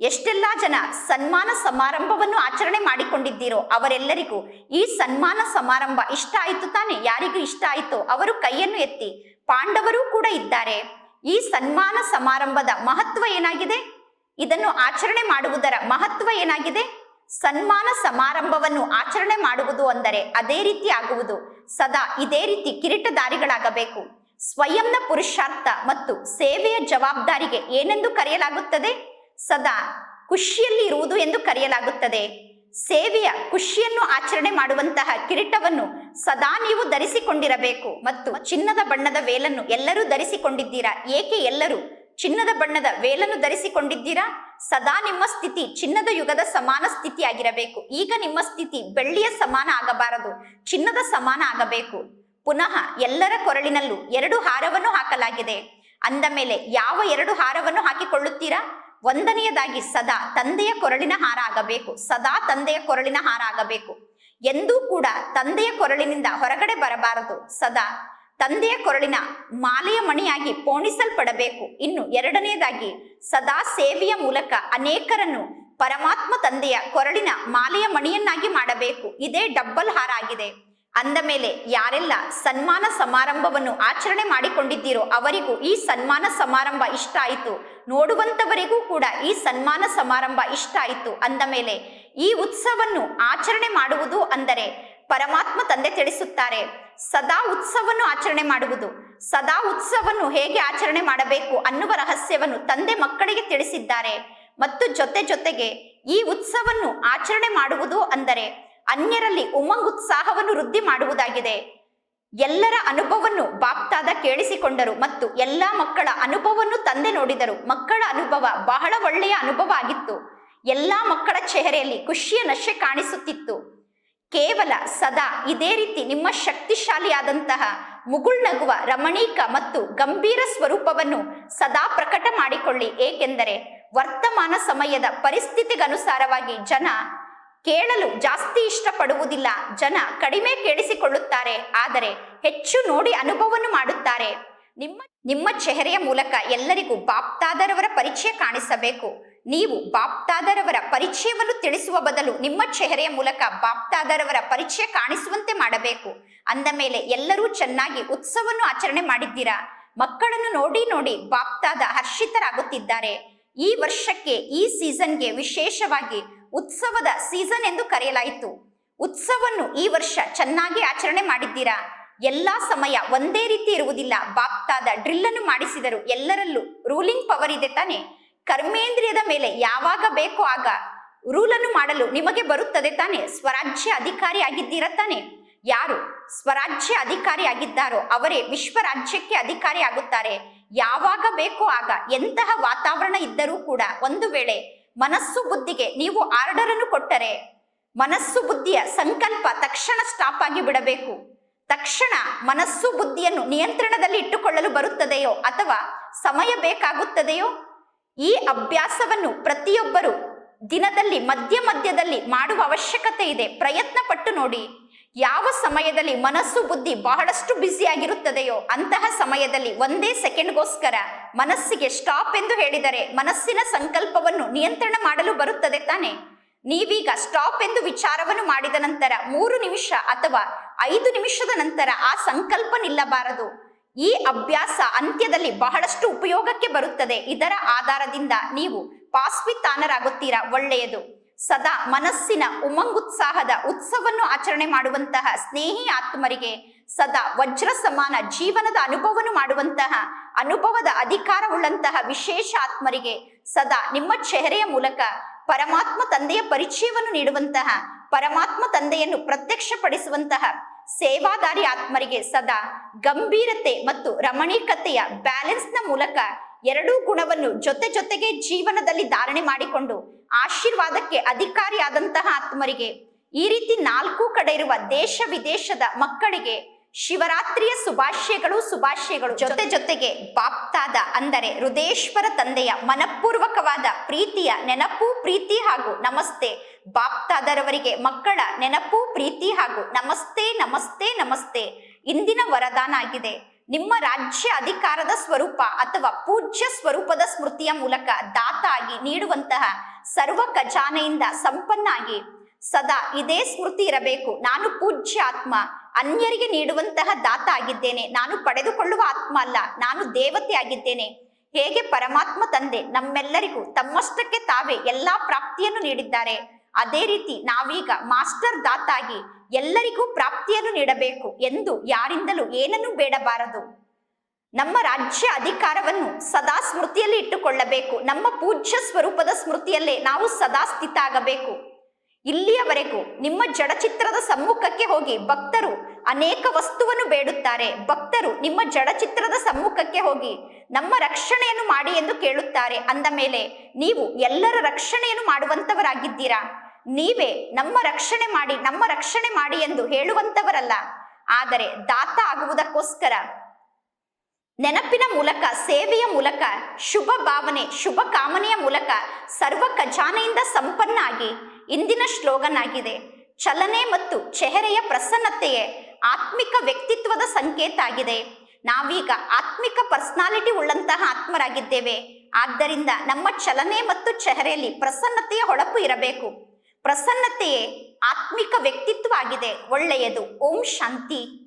ಎಷ್ಟೆಲ್ಲ ಜನ ಸನ್ಮಾನ ಸಮಾರಂಭವನ್ನು ಆಚರಣೆ ಮಾಡಿಕೊಂಡಿದ್ದೀರೋ ಅವರೆಲ್ಲರಿಗೂ ಈ ಸನ್ಮಾನ ಸಮಾರಂಭ ಇಷ್ಟ ಆಯಿತು ತಾನೆ? ಯಾರಿಗೂ ಇಷ್ಟ ಆಯಿತು ಅವರು ಕೈಯನ್ನು ಎತ್ತಿ ಪಾಂಡವರು ಕೂಡ ಇದ್ದಾರೆ. ಈ ಸನ್ಮಾನ ಸಮಾರಂಭದ ಮಹತ್ವ ಏನಾಗಿದೆ? ಇದನ್ನು ಆಚರಣೆ ಮಾಡುವುದರ ಮಹತ್ವ ಏನಾಗಿದೆ? ಸನ್ಮಾನ ಸಮಾರಂಭವನ್ನು ಆಚರಣೆ ಮಾಡುವುದು ಅಂದರೆ ಅದೇ ರೀತಿ ಆಗುವುದು. ಸದಾ ಇದೇ ರೀತಿ ಕಿರೀಟದಾರಿಗಳಾಗಬೇಕು ಸ್ವಯಂನ ಪುರುಷಾರ್ಥ ಮತ್ತು ಸೇವೆಯ ಜವಾಬ್ದಾರಿಗೆ ಏನೆಂದು ಕರೆಯಲಾಗುತ್ತದೆ? ಸದಾ ಖುಷಿಯಲ್ಲಿ ಇರುವುದು ಎಂದು ಕರೆಯಲಾಗುತ್ತದೆ. ಸೇವೆಯ ಖುಷಿಯನ್ನು ಆಚರಣೆ ಮಾಡುವಂತಹ ಕಿರೀಟವನ್ನು ಸದಾ ನೀವು ಧರಿಸಿಕೊಂಡಿರಬೇಕು ಮತ್ತು ಚಿನ್ನದ ಬಣ್ಣದ ವೇಲನ್ನು ಎಲ್ಲರೂ ಧರಿಸಿಕೊಂಡಿದ್ದೀರಾ? ಏಕೆ ಎಲ್ಲರೂ? ಚಿನ್ನದ ಬಣ್ಣದ ವೇಲನ್ನು ಧರಿಸಿಕೊಂಡಿದ್ದೀರಾ? ಸದಾ ನಿಮ್ಮ ಸ್ಥಿತಿ ಚಿನ್ನದ ಯುಗದ ಸಮಾನ ಸ್ಥಿತಿಯಾಗಿರಬೇಕು. ಈಗ ನಿಮ್ಮ ಸ್ಥಿತಿ ಬೆಳ್ಳಿಯ ಸಮಾನ ಆಗಬಾರದು. ಚಿನ್ನದ ಸಮಾನ ಆಗಬೇಕು. ಪುನಃ ಎಲ್ಲರ ಕೊರಳಿನಲ್ಲೂ ಎರಡು ಹಾರವನ್ನು ಹಾಕಲಾಗಿದೆ. ಅಂದ ಮೇಲೆ ಯಾವ ಎರಡು ಹಾರವನ್ನು ಹಾಕಿಕೊಳ್ಳುತ್ತೀರಾ? ಒಂದನೆಯದಾಗಿ ಸದಾ ತಂದೆಯ ಕೊರಳಿನ ಹಾರ ಆಗಬೇಕು. ಸದಾ ತಂದೆಯ ಕೊರಳಿನ ಹಾರ ಆಗಬೇಕು. ಎಂದೂ ಕೂಡ ತಂದೆಯ ಕೊರಳಿನಿಂದ ಹೊರಗಡೆ ಬರಬಾರದು. ಸದಾ ತಂದೆಯ ಕೊರಳಿನ ಮಾಲೆಯ ಮಣಿಯಾಗಿ ಪೋಣಿಸಲ್ಪಡಬೇಕು. ಇನ್ನು ಎರಡನೆಯದಾಗಿ ಸದಾ ಸೇವೆಯ ಮೂಲಕ ಅನೇಕರನ್ನು ಪರಮಾತ್ಮ ತಂದೆಯ ಕೊರಳಿನ ಮಾಲೆಯ ಮಣಿಯನ್ನಾಗಿ ಮಾಡಬೇಕು. ಇದೇ ಡಬ್ಬಲ್ ಹಾರ ಆಗಿದೆ ಅಂದ ಮೇಲೆ, ಯಾರೆಲ್ಲ ಸನ್ಮಾನ ಸಮಾರಂಭವನ್ನು ಆಚರಣೆ ಮಾಡಿಕೊಂಡಿದ್ದೀರೋ ಅವರಿಗೂ ಈ ಸನ್ಮಾನ ಸಮಾರಂಭ ಇಷ್ಟ ಆಯಿತು. ನೋಡುವಂತವರಿಗೂ ಕೂಡ ಈ ಸನ್ಮಾನ ಸಮಾರಂಭ ಇಷ್ಟ ಆಯಿತು. ಅಂದ ಮೇಲೆ, ಈ ಉತ್ಸವವನ್ನು ಆಚರಣೆ ಮಾಡುವುದು ಅಂದರೆ ಪರಮಾತ್ಮ ತಂದೆ ತಿಳಿಸುತ್ತಾರೆ. ಸದಾ ಉತ್ಸವವನ್ನು ಆಚರಣೆ ಮಾಡುವುದು. ಸದಾ ಉತ್ಸವವನ್ನು ಹೇಗೆ ಆಚರಣೆ ಮಾಡಬೇಕು ಅನ್ನುವ ರಹಸ್ಯವನ್ನು ತಂದೆ ಮಕ್ಕಳಿಗೆ ತಿಳಿಸಿದ್ದಾರೆ. ಮತ್ತು ಜೊತೆ ಜೊತೆಗೆ ಈ ಉತ್ಸವವನ್ನು ಆಚರಣೆ ಮಾಡುವುದು ಅಂದರೆ ಅನ್ಯರಲ್ಲಿ ಉಮಂಗ್ ಉತ್ಸಾಹವನ್ನು ವೃದ್ಧಿ ಮಾಡುವುದಾಗಿದೆ. ಎಲ್ಲರ ಅನುಭವವನ್ನು ಬಾಪ್ತಾದ ಕೇಳಿಸಿಕೊಂಡರು ಮತ್ತು ಎಲ್ಲಾ ಮಕ್ಕಳ ಅನುಭವವನ್ನು ತಂದೆ ನೋಡಿದರು. ಮಕ್ಕಳ ಅನುಭವ ಬಹಳ ಒಳ್ಳೆಯ ಅನುಭವ ಆಗಿತ್ತು. ಎಲ್ಲಾ ಮಕ್ಕಳ ಚೆಹರೆಯಲ್ಲಿ ಖುಷಿಯ ನಶೆ ಕಾಣಿಸುತ್ತಿತ್ತು. ಕೇವಲ ಸದಾ ಇದೇ ರೀತಿ ನಿಮ್ಮ ಶಕ್ತಿಶಾಲಿಯಾದಂತಹ ಮುಗುಳ್ನಗುವ ರಮಣೀಕ ಮತ್ತು ಗಂಭೀರ ಸ್ವರೂಪವನ್ನು ಸದಾ ಪ್ರಕಟ ಮಾಡಿಕೊಳ್ಳಿ. ಏಕೆಂದರೆ ವರ್ತಮಾನ ಸಮಯದ ಪರಿಸ್ಥಿತಿಗನುಸಾರವಾಗಿ ಜನ ಕೇಳಲು ಜಾಸ್ತಿ ಇಷ್ಟಪಡುವುದಿಲ್ಲ. ಜನ ಕಡಿಮೆ ಕೇಳಿಸಿಕೊಳ್ಳುತ್ತಾರೆ. ಆದರೆ ಹೆಚ್ಚು ನೋಡಿ ಅನುಭವವನ್ನು ಮಾಡುತ್ತಾರೆ. ನಿಮ್ಮ ನಿಮ್ಮ ಚೆಹರೆಯ ಮೂಲಕ ಎಲ್ಲರಿಗೂ ಬಾಪ್ತಾದರವರ ಪರಿಚಯ ಕಾಣಿಸಬೇಕು. ನೀವು ಬಾಪ್ತಾದರವರ ಪರಿಚಯವನ್ನು ತಿಳಿಸುವ ಬದಲು ನಿಮ್ಮ ಚೆಹರೆಯ ಮೂಲಕ ಬಾಪ್ತಾದರವರ ಪರಿಚಯ ಕಾಣಿಸುವಂತೆ ಮಾಡಬೇಕು. ಅಂದ ಮೇಲೆ ಎಲ್ಲರೂ ಚೆನ್ನಾಗಿ ಉತ್ಸವವನ್ನು ಆಚರಣೆ ಮಾಡಿದ್ದೀರಾ? ಮಕ್ಕಳನ್ನು ನೋಡಿ ನೋಡಿ ಬಾಪ್ತಾದ ಹರ್ಷಿತರಾಗುತ್ತಿದ್ದಾರೆ. ಈ ವರ್ಷಕ್ಕೆ ಈ ಸೀಸನ್ಗೆ ವಿಶೇಷವಾಗಿ ಉತ್ಸವದ ಸೀಸನ್ ಎಂದು ಕರೆಯಲಾಯಿತು. ಉತ್ಸವನ್ನು ಈ ವರ್ಷ ಚೆನ್ನಾಗಿ ಆಚರಣೆ ಮಾಡಿದ್ದೀರಾ? ಎಲ್ಲಾ ಸಮಯ ಒಂದೇ ರೀತಿ ಇರುವುದಿಲ್ಲ. ಬಾಪ್ತಾದ ಡ್ರಿಲ್ ಅನ್ನು ಮಾಡಿಸಿದರು ಎಲ್ಲರಲ್ಲೂ ರೂಲಿಂಗ್ ಪವರ್ ಇದೆ ತಾನೆ. ಕರ್ಮೇಂದ್ರಿಯದ ಮೇಲೆ ಯಾವಾಗ ಬೇಕೋ ಆಗ ರೂಲನ್ನು ಮಾಡಲು ನಿಮಗೆ ಬರುತ್ತದೆ ತಾನೆ. ಸ್ವರಾಜ್ಯ ಅಧಿಕಾರಿ ಆಗಿದ್ದೀರಾ ತಾನೆ? ಯಾರು ಸ್ವರಾಜ್ಯ ಅಧಿಕಾರಿ ಆಗಿದ್ದಾರೋ ಅವರೇ ವಿಶ್ವ ರಾಜ್ಯಕ್ಕೆ ಅಧಿಕಾರಿ ಆಗುತ್ತಾರೆ. ಯಾವಾಗ ಬೇಕೋ ಆಗ ಎಂತಹ ವಾತಾವರಣ ಇದ್ದರೂ ಕೂಡ ಒಂದು ವೇಳೆ ಮನಸ್ಸು ಬುದ್ಧಿಗೆ ನೀವು ಆರ್ಡರ್ ಅನ್ನು ಕೊಟ್ಟರೆ ಮನಸ್ಸು ಬುದ್ಧಿಯ ಸಂಕಲ್ಪ ತಕ್ಷಣ ಸ್ಟಾಪ್ ಆಗಿ ಬಿಡಬೇಕು. ತಕ್ಷಣ ಮನಸ್ಸು ಬುದ್ಧಿಯನ್ನು ನಿಯಂತ್ರಣದಲ್ಲಿ ಇಟ್ಟುಕೊಳ್ಳಲು ಬರುತ್ತದೆಯೋ ಅಥವಾ ಸಮಯ ಬೇಕಾಗುತ್ತದೆಯೋ? ಈ ಅಭ್ಯಾಸವನ್ನು ಪ್ರತಿಯೊಬ್ಬರು ದಿನದಲ್ಲಿ, ಮಧ್ಯ ಮಧ್ಯದಲ್ಲಿ ಮಾಡುವ ಅವಶ್ಯಕತೆ ಇದೆ. ಪ್ರಯತ್ನ ಪಟ್ಟು ನೋಡಿ, ಯಾವ ಸಮಯದಲ್ಲಿ ಮನಸ್ಸು ಬುದ್ಧಿ ಬಹಳಷ್ಟು ಬ್ಯುಸಿ ಆಗಿರುತ್ತದೆಯೋ ಅಂತಹ ಸಮಯದಲ್ಲಿ ಒಂದೇ ಸೆಕೆಂಡ್ಗೋಸ್ಕರ ಮನಸ್ಸಿಗೆ ಸ್ಟಾಪ್ ಎಂದು ಹೇಳಿದರೆ ಮನಸ್ಸಿನ ಸಂಕಲ್ಪವನ್ನು ನಿಯಂತ್ರಣ ಮಾಡಲು ಬರುತ್ತದೆ ತಾನೆ. ನೀವೀಗ ಸ್ಟಾಪ್ ಎಂದು ವಿಚಾರವನ್ನು ಮಾಡಿದ ನಂತರ ಮೂರು ನಿಮಿಷ ಅಥವಾ ಐದು ನಿಮಿಷದ ನಂತರ ಆ ಸಂಕಲ್ಪ ನಿಲ್ಲಬಾರದು ಈ ಅಭ್ಯಾಸ ಅಂತ್ಯದಲ್ಲಿ ಬಹಳಷ್ಟು ಉಪಯೋಗಕ್ಕೆ ಬರುತ್ತದೆ. ಇದರ ಆಧಾರದಿಂದ ನೀವು ಪಾಸ್ವಿತಾನರಾಗುತ್ತೀರಾ ಒಳ್ಳೆಯದು. ಸದಾ ಮನಸ್ಸಿನ ಉಮಂಗುತ್ಸಾಹದ ಉತ್ಸವವನ್ನು ಆಚರಣೆ ಮಾಡುವಂತಹ ಸ್ನೇಹಿ ಆತ್ಮರಿಗೆ ಸದಾ ವಜ್ರ ಸಮಾನ ಜೀವನದ ಅನುಭವವನ್ನು ಮಾಡುವಂತಹ, ಅನುಭವದ ಅಧಿಕಾರವುಳ್ಳಂತಹ ವಿಶೇಷ ಆತ್ಮರಿಗೆ ಸದಾ ನಿಮ್ಮ ಚೆಹರೆಯ ಮೂಲಕ ಪರಮಾತ್ಮ ತಂದೆಯ ಪರಿಚಯವನ್ನು ನೀಡುವಂತಹ, ಪರಮಾತ್ಮ ತಂದೆಯನ್ನು ಪ್ರತ್ಯಕ್ಷಪಡಿಸುವಂತಹ ಸೇವಾದಾರಿ ಆತ್ಮರಿಗೆ ಸದಾ ಗಂಭೀರತೆ ಮತ್ತು ರಮಣೀಕತೆಯ ಬ್ಯಾಲೆನ್ಸ್ನ ಮೂಲಕ ಎರಡೂ ಗುಣವನ್ನು ಜೊತೆ ಜೊತೆಗೆ ಜೀವನದಲ್ಲಿ ಧಾರಣೆ ಮಾಡಿಕೊಂಡು ಆಶೀರ್ವಾದಕ್ಕೆ ಅಧಿಕಾರಿಯಾದಂತಹ ಆತ್ಮರಿಗೆ ಈ ರೀತಿ ನಾಲ್ಕು ಕಡೆ ಇರುವ ದೇಶ ವಿದೇಶದ ಮಕ್ಕಳಿಗೆ ಶಿವರಾತ್ರಿಯ ಶುಭಾಶಯಗಳು ಶುಭಾಶಯಗಳು. ಜೊತೆ ಜೊತೆಗೆ ಬಾಪ್ತಾದ ಅಂದರೆ ಹೃದಯೇಶ್ವರ ತಂದೆಯ ಮನಪೂರ್ವಕವಾದ ಪ್ರೀತಿಯ ನೆನಪು, ಪ್ರೀತಿ ಹಾಗೂ ನಮಸ್ತೆ. ಬಾಪ್ತಾದರವರಿಗೆ ಮಕ್ಕಳ ನೆನಪು, ಪ್ರೀತಿ ಹಾಗೂ ನಮಸ್ತೆ ನಮಸ್ತೆ ನಮಸ್ತೆ. ಇಂದಿನ ವರದಾನ ಆಗಿದೆ. ನಿಮ್ಮ ರಾಜ್ಯ ಅಧಿಕಾರದ ಸ್ವರೂಪ ಅಥವಾ ಪೂಜ್ಯ ಸ್ವರೂಪದ ಸ್ಮೃತಿಯ ಮೂಲಕ ದಾತ ಆಗಿ ನೀಡುವಂತಹ ಸರ್ವ ಖಜಾನೆಯಿಂದ ಸಂಪನ್ನಾಗಿ ಸದಾ ಇದೇ ಸ್ಮೃತಿ ಇರಬೇಕು. ನಾನು ಪೂಜ್ಯ ಆತ್ಮ. ಅನ್ಯರಿಗೆ ನೀಡುವಂತಹ ದಾತ ಆಗಿದ್ದೇನೆ. ನಾನು ಪಡೆದುಕೊಳ್ಳುವ ಆತ್ಮ ಅಲ್ಲ. ನಾನು ದೇವತೆ ಆಗಿದ್ದೇನೆ. ಹೇಗೆ ಪರಮಾತ್ಮ ತಂದೆ? ನಮ್ಮೆಲ್ಲರಿಗೂ ತಮ್ಮಷ್ಟಕ್ಕೆ ತಾವೇ ಎಲ್ಲಾ ಪ್ರಾಪ್ತಿಯನ್ನು ನೀಡಿದ್ದಾರೆ. ಅದೇ ರೀತಿ ನಾವೀಗ ಮಾಸ್ಟರ್ ದಾತಾಗಿ ಎಲ್ಲರಿಗೂ ಪ್ರಾಪ್ತಿಯನ್ನು ನೀಡಬೇಕು ಎಂದು ಯಾರಿಂದಲೂ ಏನನ್ನೂ ಬೇಡಬಾರದು. ನಮ್ಮ ರಾಜ್ಯ ಅಧಿಕಾರವನ್ನು ಸದಾ ಸ್ಮೃತಿಯಲ್ಲಿ ಇಟ್ಟುಕೊಳ್ಳಬೇಕು. ನಮ್ಮ ಪೂಜ್ಯ ಸ್ವರೂಪದ ಸ್ಮೃತಿಯಲ್ಲೇ ನಾವು ಸದಾ ಸ್ಥಿತ ಆಗಬೇಕು ಇಲ್ಲಿಯವರೆಗೂ ನಿಮ್ಮ ಜಡಚಿತ್ರದ ಸಮ್ಮುಖಕ್ಕೆ ಹೋಗಿ ಭಕ್ತರು ಅನೇಕ ವಸ್ತುವನ್ನು ಬೇಡುತ್ತಾರೆ. ಭಕ್ತರು ನಿಮ್ಮ ಜಡಚಿತ್ರದ ಸಮ್ಮುಖಕ್ಕೆ ಹೋಗಿ ನಮ್ಮ ರಕ್ಷಣೆಯನ್ನು ಮಾಡಿ ಎಂದು ಕೇಳುತ್ತಾರೆ. ಅಂದ ಮೇಲೆ, ನೀವು ಎಲ್ಲರ ರಕ್ಷಣೆಯನ್ನು ಮಾಡುವಂತವರಾಗಿದ್ದೀರಾ? ನೀವೇ ನಮ್ಮ ರಕ್ಷಣೆ ಮಾಡಿ, ನಮ್ಮ ರಕ್ಷಣೆ ಮಾಡಿ ಎಂದು ಹೇಳುವಂತವರಲ್ಲ. ಆದರೆ ದಾತ ಆಗುವುದಕ್ಕೋಸ್ಕರ ನೆನಪಿನ ಮೂಲಕ, ಸೇವೆಯ ಮೂಲಕ, ಶುಭ ಭಾವನೆ, ಶುಭ ಕಾಮನೆಯ ಮೂಲಕ, ಸರ್ವ ಖಜಾನೆಯಿಂದ ಸಂಪನ್ನ ಆಗಿ ಇಂದಿನ ಶ್ಲೋಗನ್ ಆಗಿದೆ ಚಲನೆ ಮತ್ತು ಚೆಹರೆಯ ಪ್ರಸನ್ನತೆಯೇ ಆತ್ಮಿಕ ವ್ಯಕ್ತಿತ್ವದ ಸಂಕೇತ ಆಗಿದೆ ನಾವೀಗ ಆತ್ಮಿಕ ಪರ್ಸನಾಲಿಟಿ ಉಳ್ಳಂತಹ ಆತ್ಮರಾಗಿದ್ದೇವೆ. ಆದ್ದರಿಂದ ನಮ್ಮ ಚಲನೆ ಮತ್ತು ಚೆಹರೆಯಲ್ಲಿ ಪ್ರಸನ್ನತೆಯ ಹೊಳಪು ಇರಬೇಕು. ಪ್ರಸನ್ನತೆಯೇ ಆತ್ಮಿಕ ವ್ಯಕ್ತಿತ್ವ ಆಗಿದೆ. ಒಳ್ಳೆಯದು. ಓಂ ಶಾಂತಿ.